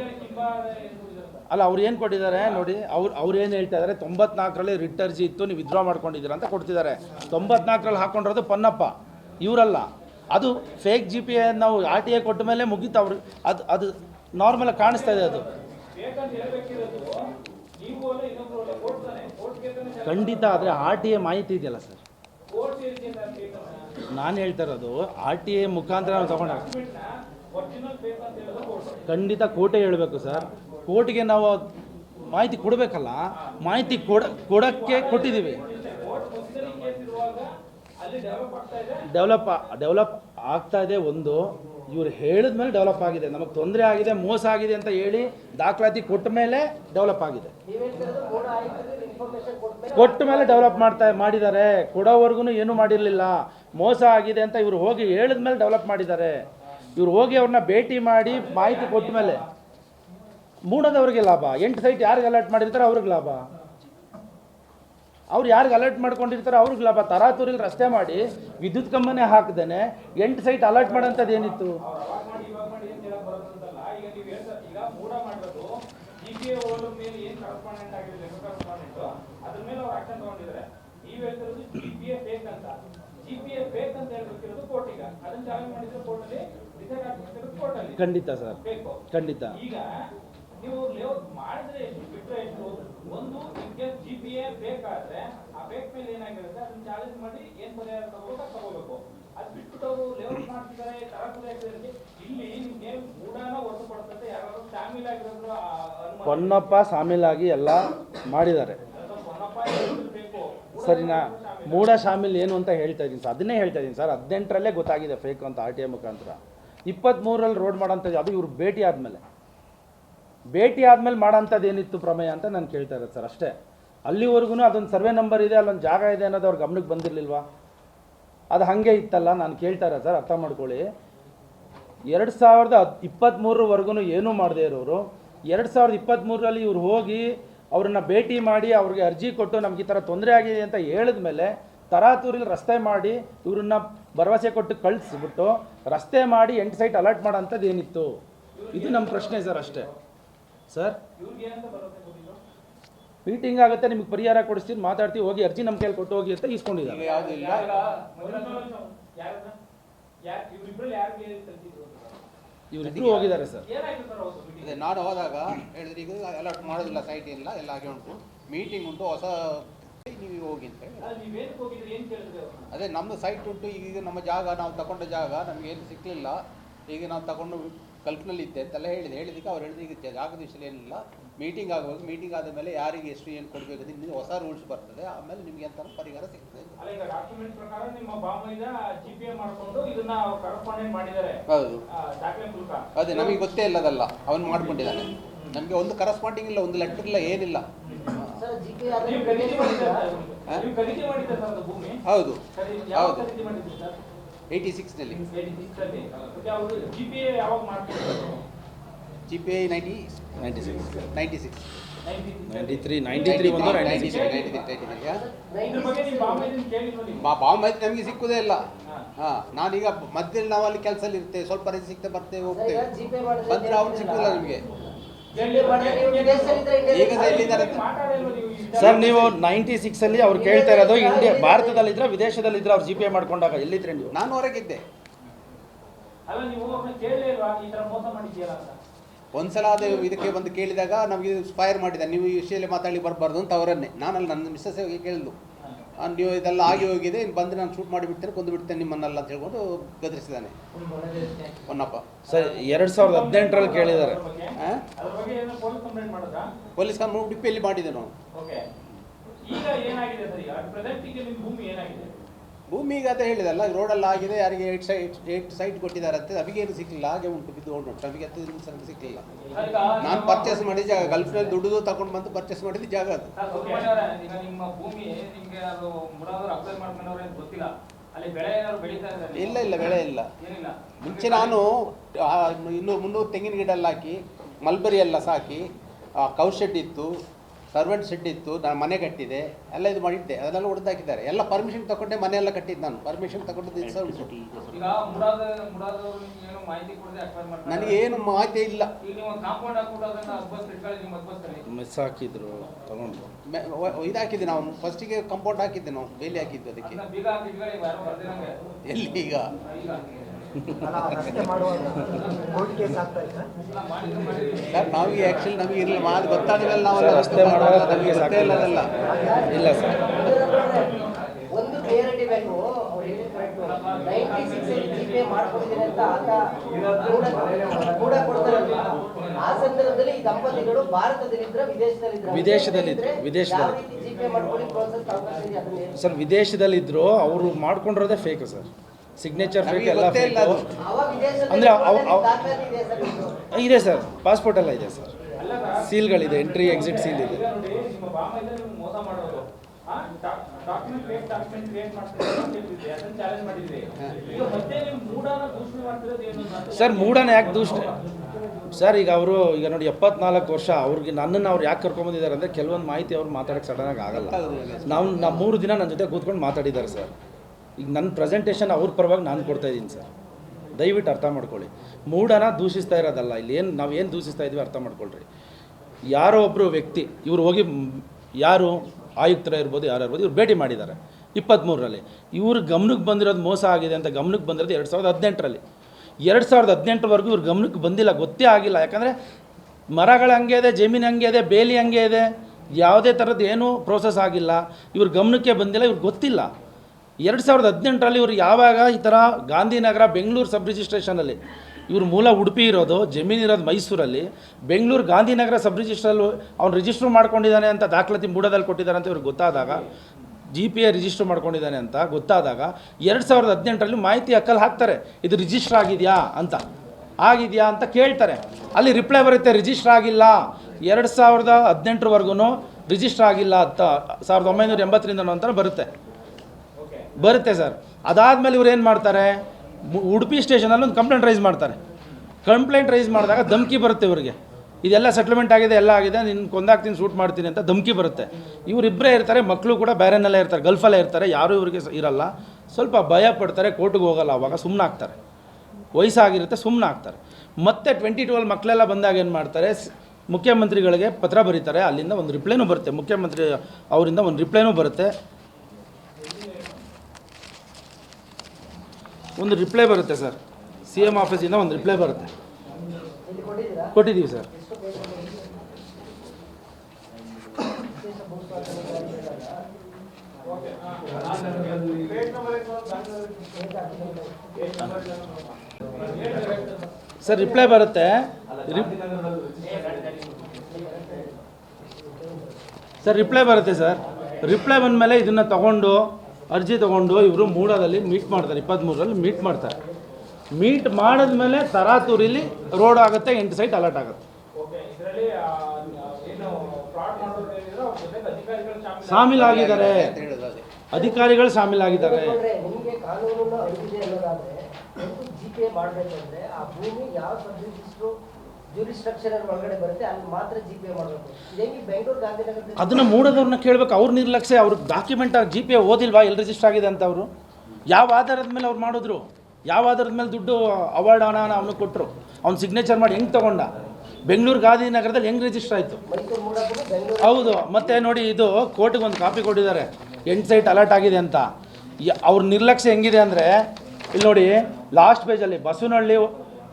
ಅಲ್ಲ, ಅವ್ರು ಏನು ಕೊಟ್ಟಿದ್ದಾರೆ ನೋಡಿ, ಅವ್ರು ಅವ್ರು ಏನು ಹೇಳ್ತಾ ಇದ್ದಾರೆ ತೊಂಬತ್ನಾಲ್ಕರಲ್ಲಿ ರಿಟರ್ಜಿ ಇತ್ತು, ನೀವು ವಿತ್ಡ್ರಾ ಮಾಡ್ಕೊಂಡಿದ್ದೀರಾ ಅಂತ ಕೊಡ್ತಿದ್ದಾರೆ. ತೊಂಬತ್ನಾಲ್ಕರಲ್ಲಿ ಹಾಕೊಂಡಿರೋದು ಪನ್ನಪ್ಪ. ಇವರಲ್ಲ. ಅದು ಫೇಕ್ ಜಿ ಪಿ ನಾವು ಆರ್ ಟಿ ಎ ಕೊಟ್ಟ ಮೇಲೆ ಮುಗೀತು ಅವ್ರು. ಅದು ಅದು ನಾರ್ಮಲಾಗಿ ಕಾಣಿಸ್ತಾ ಇದೆ ಅದು. ಖಂಡಿತ ಆದರೆ ಆರ್ ಟಿ ಎ ಮಾಹಿತಿ ಇದೆಯಲ್ಲ ಸರ್? ನಾನು ಹೇಳ್ತಾ ಇರೋದು ಆರ್ ಟಿ ಎ ಮುಖಾಂತರ ನಾವು ತಗೊಂಡ ಡಾಕ್ಯುಮೆಂಟ್ನ ಒರಿಜಿನಲ್ ಅಂತ ಹೇಳೋದು ಕೋರ್ಟ್ ಖಂಡಿತ ಕೋರ್ಟೇ ಹೇಳಬೇಕು ಸರ್. ಕೋರ್ಟ್ಗೆ ನಾವು ಮಾಹಿತಿ ಕೊಡಬೇಕಲ್ಲ ಮಾಹಿತಿ ಕೊಡ ಕೊಡೋಕ್ಕೆ ಕೊಟ್ಟಿದ್ದೀವಿ. ಡೆವಲಪ್ ಡೆವಲಪ್ ಆಗ್ತಾ ಇದೆ ಒಂದು. ಇವ್ರು ಹೇಳಿದ ಮೇಲೆ ಡೆವಲಪ್ ಆಗಿದೆ. ನಮಗೆ ತೊಂದರೆ ಆಗಿದೆ ಮೋಸ ಆಗಿದೆ ಅಂತ ಹೇಳಿ ದಾಖಲಾತಿ ಕೊಟ್ಟ ಮೇಲೆ ಡೆವಲಪ್ ಆಗಿದೆ. ಕೊಟ್ಟ ಮೇಲೆ ಡೆವಲಪ್ ಮಾಡ್ತಾ ಮಾಡಿದ್ದಾರೆ. ಕೊಡೋವರೆಗೂ ಏನೂ ಮಾಡಿರಲಿಲ್ಲ. ಮೋಸ ಆಗಿದೆ ಅಂತ ಇವ್ರು ಹೋಗಿ ಹೇಳಿದ ಮೇಲೆ ಡೆವಲಪ್ ಮಾಡಿದ್ದಾರೆ. ಇವ್ರು ಹೋಗಿ ಅವ್ರನ್ನ ಭೇಟಿ ಮಾಡಿ ಮಾಹಿತಿ ಕೊಟ್ಟ ಮೇಲೆ. ಮೂಡೋದವ್ರಿಗೆ ಲಾಭ. ಎಂಟು ಸೈಟ್ ಯಾರಿಗೆ ಅಲರ್ಟ್ ಮಾಡಿರ್ತಾರೆ ಅವ್ರಿಗೆ ಲಾಭ. ಅವ್ರು ಯಾರಿಗೆ ಅಲರ್ಟ್ ಮಾಡ್ಕೊಂಡಿರ್ತಾರೆ ಅವ್ರಿಗೆ ಲಾಭ ತರಾತುರಿಲಿ ರಸ್ತೆ ಮಾಡಿ. ವಿದ್ಯುತ್ ಕಂಬನೇ ಹಾಕ್ದೇನೆ ಎಂಟು ಸೈಟ್ ಅಲರ್ಟ್ ಮಾಡೋಂಥದ್ದು ಏನಿತ್ತು ಖಂಡಿತ ಸರ್. ಖಂಡಿತ. ಈಗ ನೀವು ಲೇಔಟ್ ಮಾಡಿದ್ರೆ ಎಷ್ಟು ಬಿಟ್ಟರೆ ಎಷ್ಟು ಒಂದು ನಿಮ್ಗೆ ಜಿ ಪಿ ಎ ಬೇಕಾದ್ರೆ ಆ ಬೇಕ್ ಮೇಲೆ ಏನಾಗಿರುತ್ತೆ? ಅದನ್ನ ಚಾಲೆಂಜ್ ಮಾಡಿ ಏನ್ ಪರಿಹಾರ ತಗೋಬೇಕು ತಗೋಬೇಕು. ಅದ್ ಬಿಟ್ಬಿಟ್ಟು ಅವರು ಲೇಔಟ್ ಮಾಡ್ತಿದ್ದಾರೆ ಆಗ್ತಿದ್ದಾರೆ ಇಲ್ಲಿ ನಿಮ್ಗೆ ಮೂಡಾನ ಹೊರತುಪಡಿಸುತ್ತೆ ಯಾರು ಶಾಮೀಲ್ ಆಗಿರೋದ್ರು ಪೊನ್ನಪ್ಪ ಸಾಮೀಲಾಗಿ ಎಲ್ಲ ಮಾಡಿದ್ದಾರೆ. ಸರಿನಾ ಮೂಡ ಶಾಮಿಲ್ ಏನು ಅಂತ ಹೇಳ್ತಾ ಇದ್ದೀನಿ ಸರ್. ಅದನ್ನೇ ಹೇಳ್ತಾ ಇದ್ದೀನಿ ಸರ್. ಹದಿನೆಂಟರಲ್ಲೇ ಗೊತ್ತಾಗಿದೆ ಫೇಕ್ ಅಂತ ಆರ್ ಟಿ ಐ ಮುಖಾಂತರ. ಇಪ್ಪತ್ತ್ಮೂರಲ್ಲಿ ರೋಡ್ ಮಾಡೋಂಥದ್ದು ಅದು ಇವ್ರು ಭೇಟಿ ಆದಮೇಲೆ. ಭೇಟಿ ಆದಮೇಲೆ ಮಾಡೋಂಥದ್ದು ಏನಿತ್ತು ಪ್ರಮೇಯ ಅಂತ ನಾನು ಕೇಳ್ತಾ ಇರೋದು ಸರ್ ಅಷ್ಟೇ. ಅಲ್ಲಿವರೆಗೂ ಅದೊಂದು ಸರ್ವೆ ನಂಬರ್ ಇದೆ, ಅಲ್ಲೊಂದು ಜಾಗ ಇದೆ ಅನ್ನೋದು ಅವ್ರ ಗಮನಕ್ಕೆ ಬಂದಿರಲಿಲ್ವಾ? ಅದು ಹಾಗೆ ಇತ್ತಲ್ಲ, ನಾನು ಕೇಳ್ತಾ ಇರೋದು ಸರ್, ಅರ್ಥ ಮಾಡ್ಕೊಳ್ಳಿ. ಎರಡು ಸಾವಿರದ ಇಪ್ಪತ್ತ್ಮೂರವರೆಗೂ ಏನೂ ಮಾಡದೇ ಇರೋರು. ಎರಡು ಸಾವಿರದ ಇಪ್ಪತ್ತ್ಮೂರರಲ್ಲಿ ಇವ್ರು ಹೋಗಿ ಅವ್ರನ್ನ ಭೇಟಿ ಮಾಡಿ ಅವ್ರಿಗೆ ಅರ್ಜಿ ಕೊಟ್ಟು ನಮ್ಗೆ ಈ ಥರ ತೊಂದರೆ ಆಗಿದೆ ಅಂತ ಹೇಳಿದ ಮೇಲೆ ತರಾತೂರಿಲಿ ರಸ್ತೆ ಮಾಡಿ ಇವ್ರನ್ನ ಭರವಸೆ ಕೊಟ್ಟು ಕಳಿಸ್ಬಿಟ್ಟು ರಸ್ತೆ ಮಾಡಿ ಎಂಟು ಸೈಟ್ ಅಲರ್ಟ್ ಮಾಡೋಂಥದ್ದು ಏನಿತ್ತು? ಇದು ನಮ್ಮ ಪ್ರಶ್ನೆ ಸರ್ ಅಷ್ಟೇ. ಸರ್ ಮೀಟಿಂಗ್ ಆಗುತ್ತೆ ನಿಮ್ಗೆ ಪರಿಹಾರ ಕೊಡಿಸ್ತೀನಿ ಮಾತಾಡ್ತೀವಿ ಹೋಗಿ ಅರ್ಜಿ ನಮ್ಮ ಕೈಲಿ ಕೊಟ್ಟು ಹೋಗಿ ಅಂತ ಇಸ್ಕೊಂಡಿದ್ದಾರೆ ಇವರಿಬ್ರು ಹೋಗಿದ್ದಾರೆ ಸರ್. ಏನಾಯ್ತು ಸರ್ ಅವತ್ತು ಮೀಟಿಂಗ್ ಅದೇ ನಾನು ಹೋದಾಗ ಹೇಳಿದ್ರೆ ಈಗ ಅಲರ್ಟ್ ಮಾಡೋದಿಲ್ಲ ಸೈಟ್ ಇಲ್ಲ ಎಲ್ಲ ಹಾಗೆ ಉಂಟು. ಮೀಟಿಂಗ್ ಉಂಟು ಹೊಸ ನೀವು ಹೋಗಿ ಅಂತ ಅದೇ ನಮ್ಮದು ಸೈಟ್ ಉಂಟು ಈಗ ನಮ್ಮ ಜಾಗ ನಾವು ತಗೊಂಡ ಜಾಗ ನಮಗೆ ಏನು ಸಿಕ್ಕಲಿಲ್ಲ ಈಗ ನಾವು ತಗೊಂಡು ಕಲ್ಪನಲ್ಲಿ ಇದ್ದೆ ಅಂತೆಲ್ಲ ಹೇಳಿದೆ. ಹೇಳಿದಕ್ಕೆ ಅವ್ರು ಹೇಳಿದ್ರೆ ಈಗ ಜಾಗದ ವಿಷಯ ಏನಿಲ್ಲ ಮೀಟಿಂಗ್ ಆಗುವಾಗ ಮೀಟಿಂಗ್ ಆದ ಮೇಲೆ ಯಾರಿಗೆ ಎಷ್ಟು ಏನು ಕೊಡಬೇಕು ಅಂತ ನಿಮಗೆ ಹೊಸ ರೂಲ್ಸ್ ಬರ್ತದೆ. ಆಮೇಲೆ ನಿಮಗೆ ಅಂತ ಪರಿಹಾರ ಸಿಗ್ತದೆ ಅಂತ. ಡಾಕ್ಯುಮೆಂಟ್ ಪ್ರಕಾರ ನಿಮ್ಮ ಬಾಮೈದ ಜಿ ಮಾಡ್ಕೊಂಡು ಇದನ್ನ ಕರೆಸ್ಪಾಂಡೆಂಟ್ ಮಾಡಿದ್ದಾರೆ. ಹೌದು. ಆ, ದಾಖಲೆ ಮೂಲಕ. ಅದೇ ನಮಗೆ ಗೊತ್ತೇ ಇಲ್ಲ ಅದಲ್ಲ ಅವನು ಮಾಡ್ಕೊಂಡಿದ್ದಾನೆ. ನಮಗೆ ಒಂದು ಕರೆಸ್ಪಾಂಡಿಂಗ್ ಇಲ್ಲ ಒಂದು ಲೆಟರ್ ಇಲ್ಲ ಏನಿಲ್ಲ. ಹೌದು. ಹೌದು. ಖರೀದಿ ಮಾಡಿದ್ರಿ sir? Eighty ಸಿಕ್ಸ್ನಲ್ಲಿ G P I ninety ninety six ninety six ninety three ninety three ಒಂದು ನೈಂಟಿ ಸಿಕ್ಸ್ ಇದ್ರ ಬಗ್ಗೆ ನೀವು ಬಾಂಬೆ ಐತೆ ನಮಗೆ ಸಿಕ್ಕುದೇ ಇಲ್ಲ. ಹಾ. ನಾನೀಗ ಮಧ್ಯದಲ್ಲಿ ನಾವು ಅಲ್ಲಿ ಕೆಲಸದಲ್ಲಿ ಇರ್ತೇವೆ ಸ್ವಲ್ಪ ರಜೆ ಸಿಗ್ತಾ ಬರ್ತೇವೆ ಹೋಗ್ತೇವೆ. ಬಂದ್ರೆ ಅವ್ರು ಸಿಕ್ಕುದಿಲ್ಲ ನಿಮಗೆ. ಈಗ ಸಹ ಎಲ್ಲಿದ್ದಾರೆ? ಸರ್ ನೀವು ನೈಂಟಿ ಸಿಕ್ಸಲ್ಲಿ ಅವ್ರು ಕೇಳ್ತಾ ಇರೋದು ಇಂಡಿಯಾ ಭಾರತದಲ್ಲಿದ್ರೆ ವಿದೇಶದಲ್ಲಿದ್ರೆ ಅವ್ರು ಜಿ ಪಿ ಐ ಮಾಡ್ಕೊಂಡಾಗ ಎಲ್ಲಿದ್ರೆ ನೀವು? ನಾನು ಹೊರಗಿದ್ದೆ. ಅಲ್ಲ ನೀವು ಅವ್ರನ್ನ ಕೇಳಲೇ ಇಲ್ವಾ? ಈ ತರ ಮೋಸ ಮಾಡಿದ್ಯಲ್ಲ ಅಂತ? ಒಂದ್ಸಲ ಅದು ಇದಕ್ಕೆ ಬಂದು ಕೇಳಿದಾಗ ನಮಗೆ ಫೈರ್ ಮಾಡಿದ. ನೀವು ಈ ವಿಷಯದಲ್ಲಿ ಮಾತಾಡಿ ಬರಬಾರ್ದು ಅಂತ ಅವರನ್ನೇ. ನಾನಲ್ಲಿ ನನ್ನ ಮಿಸ್ಸಸ್ ಹೋಗಿ ಕೇಳಿದ್ಲು ಆ, ನೀವು ಇದೆಲ್ಲ ಆಗಿ ಹೋಗಿದೆ ಇನ್ನು ಬಂದು ನಾನು ಶೂಟ್ ಮಾಡಿಬಿಡ್ತೇನೆ ಕೊಂದು ಬಿಡ್ತೇನೆ ನಿಮ್ಮನ್ನೆಲ್ಲ ಅಂತ ಹೇಳ್ಕೊಂಡು ಗದರಿಸಿದ್ದಾನೆ. ಒನ್ನಪ್ಪ ಸರ್ ಎರಡು ಸಾವಿರದ ಹದಿನೆಂಟರಲ್ಲಿ ಕೇಳಿದ್ದಾರೆ. ಅದ್ರ ಬಗ್ಗೆ ಆ? ಬಗ್ಗೆ ಏನೋ ಪೊಲೀಸ್ ಕಂಪ್ಲೇಂಟ್ ಮಾಡಿದ್ರಾ ಪೊಲೀಸ್ ಕಾನು ಉಡುಪಿಯಲ್ಲಿ ಮಾಡಿದೆ ನಾವು ಓಕೆ ಈಗ ಏನಾಗಿದೆ ಸರ್? ಈಗ ಪ್ರೆಸೆಂಟ್ ಈಗ ಭೂಮಿ ಏನಾಗಿದೆ? ಭೂಮಿ ಈಗ ಅದೇ ಹೇಳಿದಲ್ಲ ರೋಡಲ್ಲಿ ಆಗಿದೆ ಯಾರಿಗೆ ಏಟ್ ಸೈಟ್ ಏಟ್ ಸೈಟ್ ಕೊಟ್ಟಿದ್ದಾರೆ ಅಂತ ನಮಗೇನು ಸಿಕ್ಕಿಲ್ಲ ಹಾಗೆ ಉಂಟು ಬಿದ್ದು ಉಂಟು. ನಮಗೆ ಹತ್ತು ದಿನ ಸಹ ಸಿಕ್ಕಿಲ್ಲ ನಾನು ಪರ್ಚೇಸ್ ಮಾಡಿದ ಜಾಗ ಗಲ್ಫ್ನಲ್ಲಿ ದುಡ್ಡು ತಗೊಂಡು ಬಂದು ಪರ್ಚೇಸ್ ಮಾಡಿದ ಜಾಗ ಅದು. ಸರ್, ಅವರೇ, ಈಗ ನಿಮ್ಮ ಭೂಮಿ ನಿಮ್ಗೆ ಅದು ಮುರಾದವ್ರು ಅಪ್ಲೈ ಮಾಡ್ಕೊಂಡವ್ರೆ ಗೊತ್ತಿಲ್ಲ. ಅಲ್ಲಿ ಬೆಳೆ ಏನಾದ್ರು ಬೆಳೀತಾ ಇದ್ದಾರೆ ಇಲ್ಲ ಇಲ್ಲ ಬೆಳೆ ಇಲ್ಲ. ಏನಿಲ್ಲ. ಮುಂಚೆ ನಾನು ಇನ್ನೂ ಇನ್ನೂರು ಮುನ್ನೂರು ತೆಂಗಿನ ಗಿಡ ಎಲ್ಲ ಹಾಕಿ ಮಲ್ಬರಿ ಎಲ್ಲ ಸಾಕಿ ಕೌಶೆಡ್ ಇತ್ತು ಸರ್ವೆಂಟ್ ಸೆಡ್ ಇತ್ತು ನಾನು ಮನೆ ಕಟ್ಟಿದೆ ಎಲ್ಲ ಇದು ಮಾಡಿದ್ದೆ ಅದನ್ನೆಲ್ಲ ಹೊಡೆದಾಕಿದ್ದಾರೆ ಎಲ್ಲ ಪರ್ಮಿಷನ್ ತಗೊಂಡೆ ಮನೆ ಎಲ್ಲ ಕಟ್ಟಿದ್ದು ನಾನು. ಪರ್ಮಿಷನ್ ತಗೊಂಡು ದಿವಸ ಉಂಟು ಈಗ ಮುರಾದ ಏನು ಮಾಹಿತಿ ಕೊಡದೆ ಅಕ್ವೈರ್ ಮಾಡ್ತಾರೆ. ನನಗೆ ಏನು ಮಾಹಿತಿ ಇಲ್ಲ. ಮಿಸ್ ಹಾಕಿದ್ರು ತಗೊಂಡು ಇದಾಕಿದ್ದೆ ಒ- ಇದು ಹಾಕಿದ್ದೆ ನಾವು. ಫಸ್ಟಿಗೆ ಕಂಪೌಂಡ್ ಹಾಕಿದ್ದೆ ನಾವು ಬೇಲಿ ಹಾಕಿದ್ದು ಅದಕ್ಕೆ. ಎಲ್ಲಿ ಈಗ? ಸರ್ ನಾವು ಆ್ಯಕ್ಚುಲಿ ನಮಗೆ ಇರಲಿಲ್ಲ ಮಾತು ಗೊತ್ತಾದ ಮೇಲೆ ನಾವೆಲ್ಲ ರಸ್ತೆ ಮಾಡುವಾಗ ನಮಗೆ ಗೊತ್ತೇ ಇಲ್ಲ ಅದೆಲ್ಲ ಇಲ್ಲ ಸರ್. ಒಂದು ಕ್ಲಿಯರಿಟಿ ಬೇಕು. ಅವ್ರು ಹೇಳಿದ್ correct ninety six G PA ಮಾಡ್ಕೊಂಡಿದ್ದೀನಿ ಅಂತ ಆತ ಕೂಡ ಕೂಡ ಕೊಡ್ತಾರಲ್ಲ ಆ ಸಂದರ್ಭದಲ್ಲಿ ಈ ದಂಪತಿಗಳು ಭಾರತದಲ್ಲಿದ್ರೆ ವಿದೇಶದಲ್ಲಿದ್ರೆ ವಿದೇಶದಲ್ಲಿದ್ರು, ವಿದೇಶದಲ್ಲಿ. ಯಾವ ರೀತಿ ಜಿ ಪೇ ಮಾಡ್ಕೊಳ್ಳಿ ಪ್ರೋಸೆಸ್ ಅವಕಾಶ ಇದೆ ಅದನ್ನ ಸರ್ ವಿದೇಶದಲ್ಲಿದ್ರು ಅವರು ಮಾಡ್ಕೊಂಡಿರೋದೇ ಫೇಕ್ ಸರ್. ಸಿಗ್ನೇಚರ್ ಫೇಕ್ ಎಲ್ಲ ಅಂದರೆ ಇದೆ ಸರ್ ಪಾಸ್ಪೋರ್ಟೆಲ್ಲ ಇದೆ ಸರ್ ಪಾಸ್ಪೋರ್ಟ್ ಎಲ್ಲ ಇದೆ ಸರ್ ಸೀಲ್ಗಳಿದೆ ಎಂಟ್ರಿ ಎಕ್ಸಿಟ್ ಸೀಲ್ ಇದೆ ಈಗ ನೋಡಿ ನಿಮ್ಮ ಬಾಂಬೆಯಿಂದ ನೀವು ಮೋಸ ಡಾಕ್ಯುಮೆಂಟ್ ಫೇಕ್ ಡಾಕ್ಯುಮೆಂಟ್ ಕ್ರಿಯೇಟ್ ಮಾಡ್ತಿದ್ರೆ ಅದನ್ನ ಚಾಲೆಂಜ್ ಮಾಡಿದ್ರಿ ಈಗ ಮತ್ತೆ ನೀವು ಮೂಡಾನ ದೂಷಣೆ ಮಾಡ್ತಿರೋದು ಏನು ಸರ್ ಮೂಡನ ಯಾಕೆ ದೂಷ್ಟ ಸರ್ ಈಗ ಅವರು ಈಗ ನೋಡಿ ಎಪ್ಪತ್ನಾಲ್ಕು ವರ್ಷ ಅವ್ರಿಗೆ ನನ್ನನ್ನು ಅವ್ರು ಯಾಕೆ ಕರ್ಕೊಂಬಂದಿದ್ದಾರೆ ಅಂದರೆ ಕೆಲವೊಂದು ಮಾಹಿತಿ ಅವ್ರು ಮಾತಾಡೋಕ್ಕೆ ಸಡನ್ನಾಗಿ ಆಗಲ್ಲ. ನಾವು ನಾವು ಮೂರು ದಿನ ನನ್ನ ಜೊತೆ ಕೂತ್ಕೊಂಡು ಮಾತಾಡಿದ್ದಾರೆ ಸರ್ ಈಗ ನನ್ನ ಪ್ರೆಸೆಂಟೇಷನ್ ಅವ್ರ ಪರವಾಗಿ ನಾನು ಕೊಡ್ತಾ ಇದ್ದೀನಿ ಸರ್. ದಯವಿಟ್ಟು ಅರ್ಥ ಮಾಡ್ಕೊಳ್ಳಿ. ಮೂಢನ ದೂಷಿಸ್ತಾ ಇರೋದಲ್ಲ, ಇಲ್ಲಿ ಏನು ನಾವು ಏನು ದೂಷಿಸ್ತಾ ಇದ್ದೀವಿ ಅರ್ಥ ಮಾಡ್ಕೊಳ್ರಿ. ಯಾರೋ ಒಬ್ಬರು ವ್ಯಕ್ತಿ, ಇವರು ಹೋಗಿ ಯಾರು ಆಯುಕ್ತರ ಇರ್ಬೋದು, ಯಾರು ಇರ್ಬೋದು, ಇವ್ರು ಭೇಟಿ ಮಾಡಿದ್ದಾರೆ ಇಪ್ಪತ್ತ್ಮೂರರಲ್ಲಿ ಇವ್ರ ಗಮನಕ್ಕೆ ಬಂದಿರೋದು ಮೋಸ ಆಗಿದೆ ಅಂತ ಗಮನಕ್ಕೆ ಬಂದಿರೋದು ಎರಡು ಸಾವಿರದ ಹದಿನೆಂಟರಲ್ಲಿ. ಎರಡು ಸಾವಿರದ ಹದಿನೆಂಟರವರೆಗೂ ಇವ್ರ ಗಮನಕ್ಕೆ ಬಂದಿಲ್ಲ, ಗೊತ್ತೇ ಆಗಿಲ್ಲ. ಯಾಕಂದರೆ ಮರಗಳು ಹಂಗೆ ಇದೆ, ಜಮೀನು ಹಂಗೆ ಇದೆ, ಬೇಲಿ ಹಂಗೆ ಇದೆ, ಯಾವುದೇ ಥರದ್ದು ಏನೂ ಪ್ರೋಸೆಸ್ ಆಗಿಲ್ಲ. ಇವ್ರ ಗಮನಕ್ಕೆ ಬಂದಿಲ್ಲ ಇವ್ರಿಗೆ ಗೊತ್ತಿಲ್ಲ. ಎರಡು ಸಾವಿರದ ಹದಿನೆಂಟರಲ್ಲಿ ಇವರು ಯಾವಾಗ ಈ ಥರ ಗಾಂಧಿನಗರ ಬೆಂಗಳೂರು ಸಬ್ ರಿಜಿಸ್ಟ್ರೇಷನಲ್ಲಿ ಇವ್ರ ಮೂಲ ಉಡುಪಿ ಇರೋದು, ಜಮೀನು ಇರೋದು ಮೈಸೂರಲ್ಲಿ, ಬೆಂಗಳೂರು ಗಾಂಧಿನಗರ ಸಬ್ ರಿಜಿಸ್ಟ್ರಲ್ಲಿ ಅವ್ನು ರಿಜಿಸ್ಟ್ರ್ ಮಾಡ್ಕೊಂಡಿದ್ದಾನೆ ಅಂತ ದಾಖಲಾತಿ ಮೂಡದಲ್ಲಿ ಕೊಟ್ಟಿದ್ದಾರೆ ಅಂತ ಇವ್ರಿಗೆ ಗೊತ್ತಾದಾಗ ಜಿ ಪಿ ಎ ರಿಜಿಸ್ಟರ್ ಮಾಡ್ಕೊಂಡಿದ್ದಾನೆ ಅಂತ ಗೊತ್ತಾದಾಗ ಎರಡು ಸಾವಿರದ ಹದಿನೆಂಟರಲ್ಲಿ ಮಾಹಿತಿ ಹಕ್ಕಲ್ಲಿ ಹಾಕ್ತಾರೆ, ಇದು ರಿಜಿಸ್ಟರ್ ಆಗಿದೆಯಾ? ಅಂತ. ಆಗಿದೆಯಾ? ಅಂತ ಕೇಳ್ತಾರೆ. ಅಲ್ಲಿ ರಿಪ್ಲೈ ಬರುತ್ತೆ ರಿಜಿಸ್ಟರ್ ಆಗಿಲ್ಲ. ಎರಡು ಸಾವಿರದ ಹದಿನೆಂಟರವರೆಗೂ ರಿಜಿಸ್ಟರ್ ಆಗಿಲ್ಲ ಅಂತ, ಸಾವಿರದ ಒಂಬೈನೂರ ಎಂಬತ್ತರಿಂದ ಬರುತ್ತೆ. ಬರುತ್ತೆ ಸರ್. ಅದಾದಮೇಲೆ ಇವ್ರು ಏನು ಮಾಡ್ತಾರೆ? ಉಡುಪಿ ಸ್ಟೇಷನಲ್ಲಿ ಒಂದು ಕಂಪ್ಲೇಂಟ್ ರೈಸ್ ಮಾಡ್ತಾರೆ. ಕಂಪ್ಲೇಂಟ್ ರೈಸ್ ಮಾಡಿದಾಗ ಧಮಕಿ ಬರುತ್ತೆ ಇವರಿಗೆ. ಇದೆಲ್ಲ ಸೆಟ್ಲ್ಮೆಂಟ್ ಆಗಿದೆ, ಎಲ್ಲ ಆಗಿದೆ ನಿನ್ನ ಕೊಂದಾಗ್ತೀನಿ ಸೂಟ್ ಮಾಡ್ತೀನಿ ಅಂತ ಧಮಕಿ ಬರುತ್ತೆ. ಇವರಿಬ್ಬರೇ ಇರ್ತಾರೆ ಮಕ್ಕಳು ಕೂಡ ಬೇರೆನಲ್ಲೇ ಇರ್ತಾರೆ ಗಲ್ಫಲ್ಲೇ ಇರ್ತಾರೆ, ಯಾರೂ ಇವರಿಗೆ ಇರಲ್ಲ. ಸ್ವಲ್ಪ ಭಯ ಪಡ್ತಾರೆ, ಕೋರ್ಟಿಗೆ ಹೋಗಲ್ಲ ಅವಾಗ ಸುಮ್ಮನೆ ಆಗ್ತಾರೆ ವಯಸ್ಸಾಗಿರುತ್ತೆ ಸುಮ್ಮನೆ ಆಗ್ತಾರೆ ಮತ್ತೆ ಟ್ವೆಂಟಿ ಟ್ವೆಲ್ ಮಕ್ಕಳೆಲ್ಲ ಬಂದಾಗ ಏನು ಮಾಡ್ತಾರೆ? ಮುಖ್ಯಮಂತ್ರಿಗಳಿಗೆ ಪತ್ರ ಬರೀತಾರೆ, ಅಲ್ಲಿಂದ ಒಂದು ರಿಪ್ಲೈನೂ ಬರುತ್ತೆ. ಮುಖ್ಯಮಂತ್ರಿ ಅವರಿಂದ ಒಂದು ರಿಪ್ಲೈನೂ ಬರುತ್ತೆ. ಒಂದು ರಿಪ್ಲೈ ಬರುತ್ತೆ ಸರ್. ಸಿ ಎಂ ಆಫೀಸಿಂದ ಒಂದು ರಿಪ್ಲೈ ಬರುತ್ತೆ. ಕೊಟ್ಟಿದ್ದೀವಿ ಸರ್. ಸರ್ ರಿಪ್ಲೈ ಬರುತ್ತೆ. ಸರ್ ರಿಪ್ಲೈ ಬರುತ್ತೆ ಸರ್. ರಿಪ್ಲೈ ಬಂದಮೇಲೆ ಇದನ್ನು ತಗೊಂಡು ಅರ್ಜಿ ತೊಗೊಂಡು ಇವರು ಮೂಡಾದಲ್ಲಿ ಮೀಟ್ ಮಾಡ್ತಾರೆ ಇಪ್ಪತ್ತ್ಮೂರರಲ್ಲಿ ಮೀಟ್ ಮಾಡ್ತಾರೆ. ಮೀಟ್ ಮಾಡಿದ್ಮೇಲೆ ತರಾತೂರಿಲಿ ರೋಡ್ ಆಗುತ್ತೆ, ಎಂಟು ಸೈಟ್ ಅಲರ್ಟ್ ಆಗುತ್ತೆ. ಜೊತೆಗೆ ಅಧಿಕಾರಿಗಳು ಶಾಮೀಲಾಗಿದ್ದಾರೆ ಕಾನೂನು ಅರಿವಿದೆ ಮೂಡದವ್ರನ್ನ ಒಳಗಡೆ ಬರುತ್ತೆ ಅಲ್ಲಿ ಮಾತ್ರ ಜಿ ಪೇ ಮಾಡಬೇಕು. ಹೆಂಗೆ ಬೆಂಗಳೂರು ಗಾಂಧಿನಗರದಲ್ಲಿ ಅದನ್ನು ಮೂಡೋದವ್ರನ್ನ ಕೇಳಬೇಕು. ಅವ್ರ ನಿರ್ಲಕ್ಷ್ಯ ಅವ್ರ ಡಾಕ್ಯುಮೆಂಟ್ ಜಿ ಪಿ ಓದಿಲ್ವಾ ಎಲ್ಲಿ ರಿಜಿಸ್ಟರ್ ಆಗಿದೆ ಅಂತ ಅವರು? ಯಾವ ಆಧಾರದ ಮೇಲೆ ಅವ್ರು ಮಾಡಿದ್ರು? ಯಾವ ಆಧಾರದ ಮೇಲೆ ದುಡ್ಡು ಅವಾರ್ಡ್ ಹಣ ಅವನು ಕೊಟ್ಟರು ಅವ್ನು ಸಿಗ್ನೇಚರ್ ಮಾಡಿ ಹೆಂಗೆ ತಗೊಂಡ? ಬೆಂಗಳೂರು ಗಾಂಧಿನಗರದಲ್ಲಿ ಹೆಂಗೆ ರಿಜಿಸ್ಟರ್ ಆಯಿತು? ಹೌದು. ಮತ್ತೆ ನೋಡಿ ಇದು ಕೋರ್ಟಿಗೆ ಒಂದು ಕಾಪಿ ಕೊಟ್ಟಿದ್ದಾರೆ. ಎಂಟು ಸೈಟ್ ಅಲರ್ಟ್ ಆಗಿದೆ ಅಂತ. ಅವ್ರ ನಿರ್ಲಕ್ಷ್ಯ ಹೆಂಗಿದೆ ಅಂದರೆ ಇಲ್ಲಿ ನೋಡಿ ಲಾಸ್ಟ್ ಪೇಜಲ್ಲಿ ಬಸವನಹಳ್ಳಿ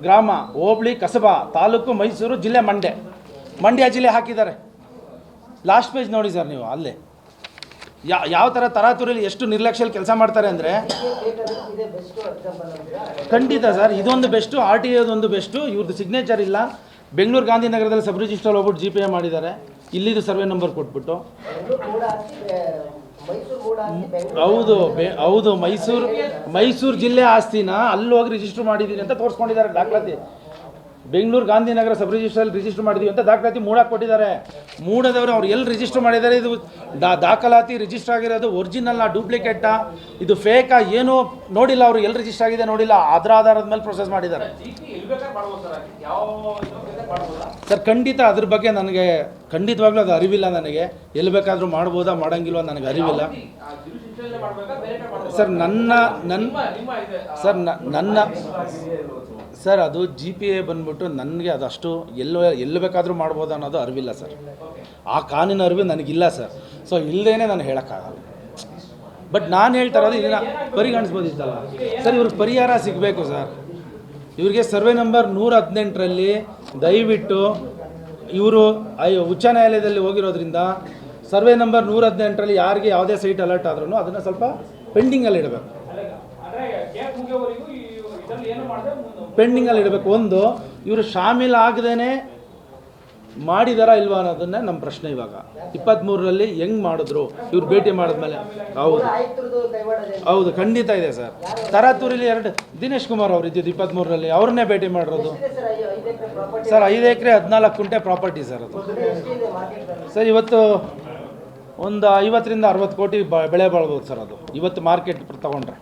ಗ್ರಾಮ, ಹೋಬಳಿ, ಕಸಬಾ, ತಾಲೂಕು, ಮೈಸೂರು, ಜಿಲ್ಲೆ ಮಂಡ್ಯ. ಮಂಡ್ಯ ಜಿಲ್ಲೆ ಹಾಕಿದ್ದಾರೆ. ಲಾಸ್ಟ್ ಪೇಜ್ ನೋಡಿ ಸರ್ ನೀವು, ಅಲ್ಲೇ. ಯಾ, ಯಾವ ಥರ ತರಾತುರಿಯಲ್ಲಿ ಎಷ್ಟು ನಿರ್ಲಕ್ಷ್ಯಲ್ಲಿ ಕೆಲಸ ಮಾಡ್ತಾರೆ ಅಂದರೆ, ಖಂಡಿತ ಸರ್, ಇದೊಂದು ಬೆಸ್ಟು, ಆರ್ ಟಿ ಒಂದು ಬೆಸ್ಟು ಇವ್ರದ್ದು ಸಿಗ್ನೇಚರ್ ಇಲ್ಲ. ಬೆಂಗಳೂರು ಗಾಂಧಿನಗರದಲ್ಲಿ ಸಬ್ ರಿಜಿಸ್ಟರ್ ಹೋಗ್ಬಿಟ್ಟು ಜಿ ಪೇ ಮಾಡಿದ್ದಾರೆ. ಇಲ್ಲಿದು ಸರ್ವೆ ನಂಬರ್ ಕೊಟ್ಬಿಟ್ಟು. ಹೌದು ಹೌದು ಮೈಸೂರು ಮೈಸೂರು ಜಿಲ್ಲೆ ಆಸ್ತಿನ? ಅಲ್ಲಿ ಹೋಗಿ ರಿಜಿಸ್ಟರ್ ಮಾಡಿದ್ದೀನಿ ಅಂತ ತೋರಿಸ್ಕೊಂಡಿದ್ದಾರೆ ದಾಖಲಾತಿ. ಬೆಂಗಳೂರು ಗಾಂಧಿನಗರ ಸಬ್ ರಿಜಿಸ್ಟ್ರಲ್ಲಿ ರಿಜಿಸ್ಟರ್ ಮಾಡಿದೀವಿ ಅಂತ ದಾಖಲಾತಿ ಮೂಡಕ್ಕೆ ಕೊಟ್ಟಿದ್ದಾರೆ. ಮೂಡದವರು ಅವ್ರು ಎಲ್ಲಿ ರಿಜಿಸ್ಟರ್ ಮಾಡಿದ್ದಾರೆ? ಇದು ದಾ, ದಾಖಲಾತಿ ರಿಜಿಸ್ಟರ್ ಆಗಿರೋದು ಒರಿಜಿನಲ್ನ ಡೂಪ್ಲಿಕೇಟಾ ಇದು ಫೇಕಾ ಏನು ನೋಡಿಲ್ಲ ಅವರು. ಎಲ್ಲಿ ರಿಜಿಸ್ಟರ್ ಆಗಿದೆ ನೋಡಿಲ್ಲ. ಅದರ ಆಧಾರದ ಮೇಲೆ ಪ್ರೊಸೆಸ್ ಮಾಡಿದ್ದಾರೆ. ಸರ್ ಖಂಡಿತ ಅದ್ರ ಬಗ್ಗೆ ನನಗೆ ಖಂಡಿತವಾಗ್ಲೂ ಅದು ಅರಿವಿಲ್ಲ ನನಗೆ. ಎಲ್ಲಿ ಬೇಕಾದರೂ ಮಾಡ್ಬೋದಾ, ಮಾಡೋಂಗಿಲ್ವ ನನಗೆ ಅರಿವಿಲ್ಲ. ಸರ್ ನನ್ನ ನನ್ನ ಸರ್ ನನ್ನ ಸರ್, ಅದು ಜಿ ಪಿ ಎ ಬಂದ್ಬಿಟ್ಟು ನನಗೆ ಅದಷ್ಟು ಎಲ್ಲೋ ಎಲ್ಲಿ ಬೇಕಾದರೂ ಮಾಡ್ಬೋದು ಅನ್ನೋದು ಅರಿವಿಲ್ಲ ಸರ್. ಆ ಕಾನೂನು ಅರಿವು ನನಗಿಲ್ಲ ಸರ್. ಸೊ ಇಲ್ಲದೇ ನಾನು ಹೇಳೋಕ್ಕಾಗಲ್ಲ. ಬಟ್ ನಾನು ಹೇಳ್ತಾ ಇರೋದು ಇದನ್ನ ಪರಿಗಣಿಸ್ಬೋದಿತ್ತಲ್ಲ. ಸರ್, ಇವ್ರಿಗೆ ಪರಿಹಾರ ಸಿಗಬೇಕು ಸರ್. ಇವ್ರಿಗೆ ಸರ್ವೆ ನಂಬರ್ ನೂರ ಹದಿನೆಂಟರಲ್ಲಿ ದಯವಿಟ್ಟು ಇವರು ಅಯ್ಯೋ ಉಚ್ಚ ನ್ಯಾಯಾಲಯದಲ್ಲಿ ಹೋಗಿರೋದ್ರಿಂದ ಸರ್ವೆ ನಂಬರ್ ನೂರ ಹದಿನೆಂಟರಲ್ಲಿ ಯಾರಿಗೆ ಯಾವುದೇ ಸೈಟ್ ಅಲರ್ಟ್ ಆದ್ರೂ ಅದನ್ನು ಸ್ವಲ್ಪ ಪೆಂಡಿಂಗಲ್ಲಿ ಇಡಬೇಕು. ಪೆಂಡಿಂಗಲ್ಲಿ ಇಡಬೇಕು ಒಂದು, ಇವರು ಶಾಮೀಲ್ ಆಗದೇನೆ ಮಾಡಿದಾರಾ ಇಲ್ವಾ ಅನ್ನೋದನ್ನ ನಮ್ಮ ಪ್ರಶ್ನೆ ಇವಾಗ. ಇಪ್ಪತ್ತ್ಮೂರರಲ್ಲಿ ಹೆಂಗ್ ಮಾಡಿದ್ರು? ಇವ್ರು ಭೇಟಿ ಮಾಡಿದ್ಮೇಲೆ. ಹೌದು. ಹೌದು, ಖಂಡಿತ ಇದೆ ಸರ್. ತರಾತೂರಿಲಿ ಎರಡು, ದಿನೇಶ್ ಕುಮಾರ್ ಅವರು ಇದ್ದಿದ್ದು ಇಪ್ಪತ್ತ್ಮೂರರಲ್ಲಿ ಅವ್ರನ್ನೇ ಭೇಟಿ ಮಾಡಿರೋದು. ಸರ್, ಐದು ಎಕರೆ ಹದಿನಾಲ್ಕು ಕುಂಟೆ ಪ್ರಾಪರ್ಟಿ ಸರ್ ಅದು. ಸರ್, ಇವತ್ತು ಒಂದು ಐವತ್ತರಿಂದ ಅರವತ್ತು ಕೋಟಿ ಬೆಳೆ ಬಾಳ್ಬೋದು ಸರ್ ಅದು. ಇವತ್ತು ಮಾರ್ಕೆಟ್ ತಗೊಂಡ್ರೆ.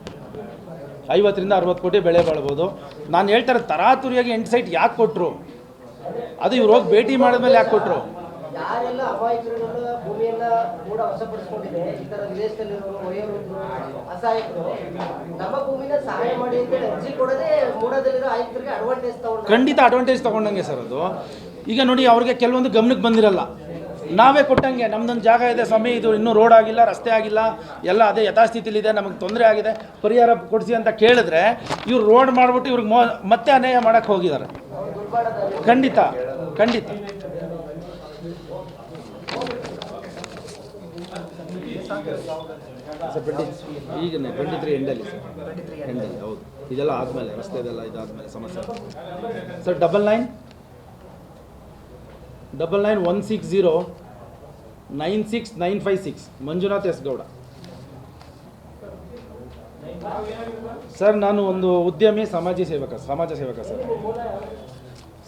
ಐವತ್ತರಿಂದ ಅರವತ್ತು ಕೋಟಿ ಬೆಳೆ ಬಾಳ್ಬೋದು. ನಾನು ಹೇಳ್ತಾರೆ ತರಾತುರಿಯಾಗಿ ಎಂಟು ಸೈಟ್ ಯಾಕೆ ಕೊಟ್ಟರು ಅದು ಇವ್ರು ಹೋಗಿ ಭೇಟಿ ಮಾಡಿದ್ಮೇಲೆ ಯಾಕೆ ಕೊಟ್ಟರು ಖಂಡಿತ ಅಡ್ವಾಂಟೇಜ್ ತಗೊಂಡಂಗೆ ಸರ್ ಅದು. ಈಗ ನೋಡಿ ಅವ್ರಿಗೆ ಕೆಲವೊಂದು ಗಮನಕ್ಕೆ ಬಂದಿರಲ್ಲ. ನಾವೇ ಕೊಟ್ಟಂಗೆ ನಮ್ದೊಂದು ಜಾಗ ಇದೆ ಸ್ವಾಮಿ ಇದು ಇನ್ನೂ ರೋಡ್ ಆಗಿಲ್ಲ ರಸ್ತೆ ಆಗಿಲ್ಲ ಎಲ್ಲ ಅದೇ ಯಥಾಸ್ಥಿತಿಲಿದೆ ನಮಗೆ ತೊಂದರೆ ಆಗಿದೆ. ಪರಿಹಾರ ಕೊಡಿಸಿ ಅಂತ ಕೇಳಿದ್ರೆ ಇವ್ರು ರೋಡ್ ಮಾಡಿಬಿಟ್ಟು ಇವ್ರಿಗೆ ಮೋ ಮತ್ತೆ ಅನ್ಯಾಯ ಮಾಡೋಕ್ಕೆ ಹೋಗಿದ್ದಾರೆ ಖಂಡಿತ ಖಂಡಿತ. ಸರ್ ಟ್ವೆಂಟಿ ಈಗ ಟ್ವೆಂಟಿ ತ್ರೀ ಎಂಡಲ್ಲಿ ಸರ್. ಎಂಡಲ್ಲಿ. ಹೌದು. ಇದೆಲ್ಲ ಆದಮೇಲೆ ರಸ್ತೆದೆಲ್ಲ ಇದಾದಮೇಲೆ ಸಮಸ್ಯೆ sir double nine double nine one six zero nine six nine five six Manjunath S Gowda. Sir, ನಾನು ಒಂದು ಉದ್ಯಮಿ, ಸಮಾಜ ಸೇವಕ ಸಮಾಜ ಸೇವಕ ಸರ್.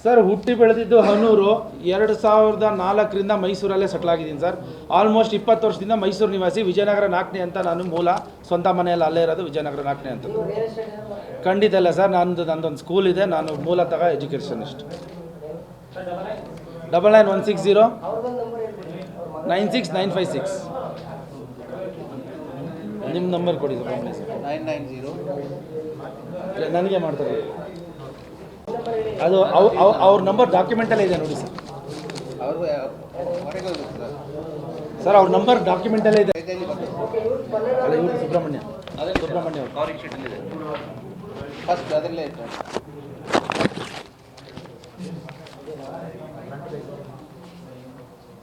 ಸರ್, ಹುಟ್ಟಿ ಬೆಳೆದಿದ್ದು ಹನೂರು. ಎರಡು ಸಾವಿರದ ನಾಲ್ಕರಿಂದ ಮೈಸೂರಲ್ಲೇ ಸೆಟ್ಲ್ ಆಗಿದ್ದೀನಿ ಸರ್. ಆಲ್ಮೋಸ್ಟ್ ಇಪ್ಪತ್ತು ವರ್ಷದಿಂದ ಮೈಸೂರು ನಿವಾಸಿ, ವಿಜಯನಗರ ನಾಲ್ಕನೇ ಅಂತ ನಾನು ಮೂಲ. ಸ್ವಂತ ಮನೆಯಲ್ಲಿ ಅಲ್ಲೇ ಇರೋದು, ವಿಜಯನಗರ ನಾಲ್ಕನೇ ಅಂತ? ಖಂಡಿತ ಇಲ್ಲ ಸರ್, ನಂದು, ನಂದೊಂದು ಸ್ಕೂಲ್ ಇದೆ. ನಾನು ಮೂಲತಃ educationist double nine one six zero nine six nine five six ನಿಮ್ಮ ನಂಬರ್ ಕೊಡಿ ಸರ್ ನೈನ್ ನೈನ್ ಜೀರೋ ಇಲ್ಲ, ನನಗೆ ಮಾಡ್ತಾರೆ. ಅದು ಅವ್- ಅವ್- ಅವ್ರ ನಂಬರ್ ಡಾಕ್ಯುಮೆಂಟಲ್ಲೇ ಇದೆ ನೋಡಿ ಸರ್. ಸರ್. ಸರ್ ಅವ್ರ ನಂಬರ್ ಡಾಕ್ಯುಮೆಂಟಲ್ಲೇ ಇದೆ. ಅಲ್ಲ ಇವರು ಸುಬ್ರಹ್ಮಣ್ಯ. ಅದೇ ಸುಬ್ರಹ್ಮಣ್ಯ ಅವರು. ಫಸ್ಟ್ ಅದರಲ್ಲೇ ಇತ್ತು.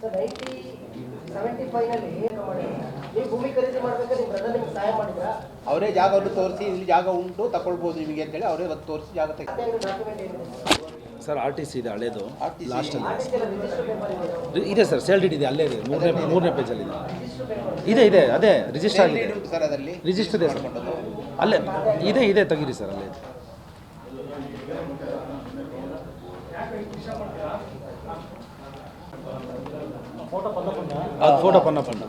ನೈಂಟಿ ಸೆವೆಂಟಿ ಫೈವ್ನಲ್ಲಿ ಏನು ನೀವು ಭೂಮಿ ಖರೀದಿ ಮಾಡ್ಬೇಕಾದ್ರೆ ನಿಮ್ಮ ಬ್ರದರ್ ನಿಮ್ಗೆ ಸಹಾಯ ಮಾಡಿದ್ರಾ? ಅವರೇ ಜಾಗವನ್ನು ತೋರಿಸಿ ಇಲ್ಲಿ ಜಾಗ ಉಂಟು ತಗೊಳ್ಬೋದು ನಿಮಗೆ ಅಂತೇಳಿ ಅವರೇ ಇವತ್ತು ತೋರಿಸಿ ಜಾಗ ತೆಗೆ ಡಾಕ್ಯುಮೆಂಟ್ ಏನಿದೆ ಸರ್ ಆರ್ ಟಿ ಸಿ ಇದೆ ಹಳೇದು. ಲಾಸ್ಟ್ ಪೇಪರ್ ಇದೆ. ಸರ್ ಸೇಲ್ ಡೀಡ್ ಇದೆ ಅಲ್ಲೇ ಇದೆ ಮೂರನೇ ಮೂರನೇ ಪೇಜಲ್ಲಿ ಇದೆ. ಇದೆ. ಇದೆ ಅದೇ ರಿಜಿಸ್ಟರ್ ಆಗಿದೆ. ಸರ್ ಅದರಲ್ಲಿ. ರಿಜಿಸ್ಟರ್ ಇದೆ ಸರ್. ಅಲ್ಲೇ ಇದೆ ಇದೆ ತೆಗೀರಿ ಸರ್ ಅಲ್ಲೇ ಅದು ಫೋಟೋ ಪನ್ನ ಪನ್ನ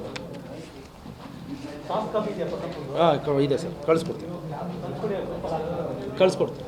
ಹಾಂ ಇದೆ ಸರ್. ಕಳಿಸ್ಕೊಡ್ತೀನಿ. ಕಳಿಸ್ಕೊಡ್ತೀನಿ.